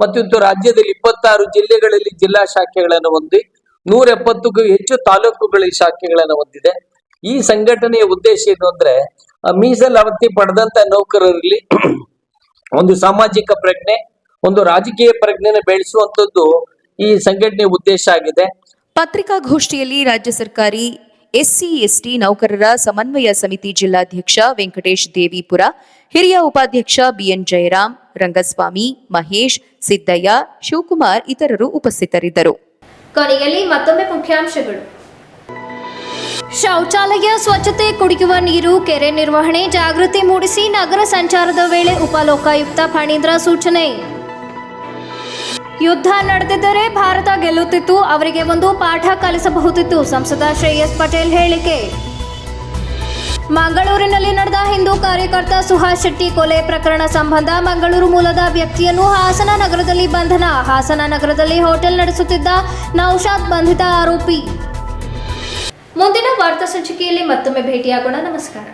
ಮತ್ತು ಇವತ್ತು ರಾಜ್ಯದಲ್ಲಿ ಇಪ್ಪತ್ತಾರು ಜಿಲ್ಲೆಗಳಲ್ಲಿ ಜಿಲ್ಲಾ ಶಾಖೆಗಳನ್ನು ಹೊಂದಿ ನೂರ ಎಪ್ಪತ್ತಕ್ಕೂ ಹೆಚ್ಚು ತಾಲೂಕುಗಳ ಶಾಖೆಗಳನ್ನು ಹೊಂದಿದೆ. ಈ ಸಂಘಟನೆಯ ಉದ್ದೇಶ ಏನು ಅಂದ್ರೆ ಮೀಸಲ್ ಮೀಸಲಾತಿ ಪಡೆದಂತ ನೌಕರರಲ್ಲಿ ಒಂದು ಸಾಮಾಜಿಕ ಪ್ರಜ್ಞೆ, ಒಂದು ರಾಜಕೀಯ ಪ್ರಜ್ಞೆನ ಬೆಳೆಸುವಂತದ್ದು ಈ ಸಂಘಟನೆಯ ಉದ್ದೇಶ ಆಗಿದೆ. ಪತ್ರಿಕಾಗೋಷ್ಠಿಯಲ್ಲಿ ರಾಜ್ಯ ಸರ್ಕಾರಿ ಎಸ್ಸಿ, ಎಸ್ಟಿ ನೌಕರರ ಸಮನ್ವಯ ಸಮಿತಿ ಜಿಲ್ಲಾಧ್ಯಕ್ಷ ವೆಂಕಟೇಶ್ ದೇವಿಪುರ, ಹಿರಿಯ ಉಪಾಧ್ಯಕ್ಷ ಬಿಎನ್ ಜಯರಾಮ್ ರಂಗಸ್ವಾಮಿ, ಮಹೇಶ್, ಸಿದ್ದಯ್ಯ, ಶಿವಕುಮಾರ್ ಇತರರು ಉಪಸ್ಥಿತರಿದ್ದರು. ಕೊನೆಯಲ್ಲಿ ಮತ್ತೊಮ್ಮೆ ಮುಖ್ಯಾಂಶಗಳು. ಶೌಚಾಲಯ ಸ್ವಚ್ಛತೆ ಕುಡಿಯುವ ನೀರು, ಕೆರೆ ನಿರ್ವಹಣೆ ಜಾಗೃತಿ ಮೂಡಿಸಿ ನಗರ ಸಂಚಾರದ ವೇಳೆ ಉಪಲೋಕಾಯುಕ್ತ ಫಣೀಂದ್ರ ಸೂಚನೆ. ಯುದ್ಧ ನಡೆದಿದ್ದರೆ ಭಾರತ ಗೆಲ್ಲುತ್ತಿತ್ತು. ಅವರಿಗೆ ಒಂದು ಪಾಠ ಕಲಿಸಬಹುದಿತ್ತು. ಸಂಸದ ಶ್ರೇಯಸ್ ಪಟೇಲ್ ಹೇಳಿಕೆ. ಮಂಗಳೂರಿನಲ್ಲಿ ನಡೆದ ಹಿಂದೂ ಕಾರ್ಯಕರ್ತ ಸುಹಾಸ್ ಶೆಟ್ಟಿ ಕೊಲೆ ಪ್ರಕರಣ ಸಂಬಂಧ ಮಂಗಳೂರು ಮೂಲದ ವ್ಯಕ್ತಿಯನ್ನು ಹಾಸನ ನಗರದಲ್ಲಿ ಬಂಧನ, ಹಾಸನ ನಗರದಲ್ಲಿ ಹೋಟೆಲ್ ನಡೆಸುತ್ತಿದ್ದ ನೌಶಾದ್ ಬಂಧಿತ ಆರೋಪಿ. ಮುಂದಿನ ವಾರ್ತಾ ಸಂಚಿಕೆಯಲ್ಲಿ ಮತ್ತೊಮ್ಮೆ ಭೇಟಿಯಾಗೋಣ. ನಮಸ್ಕಾರ.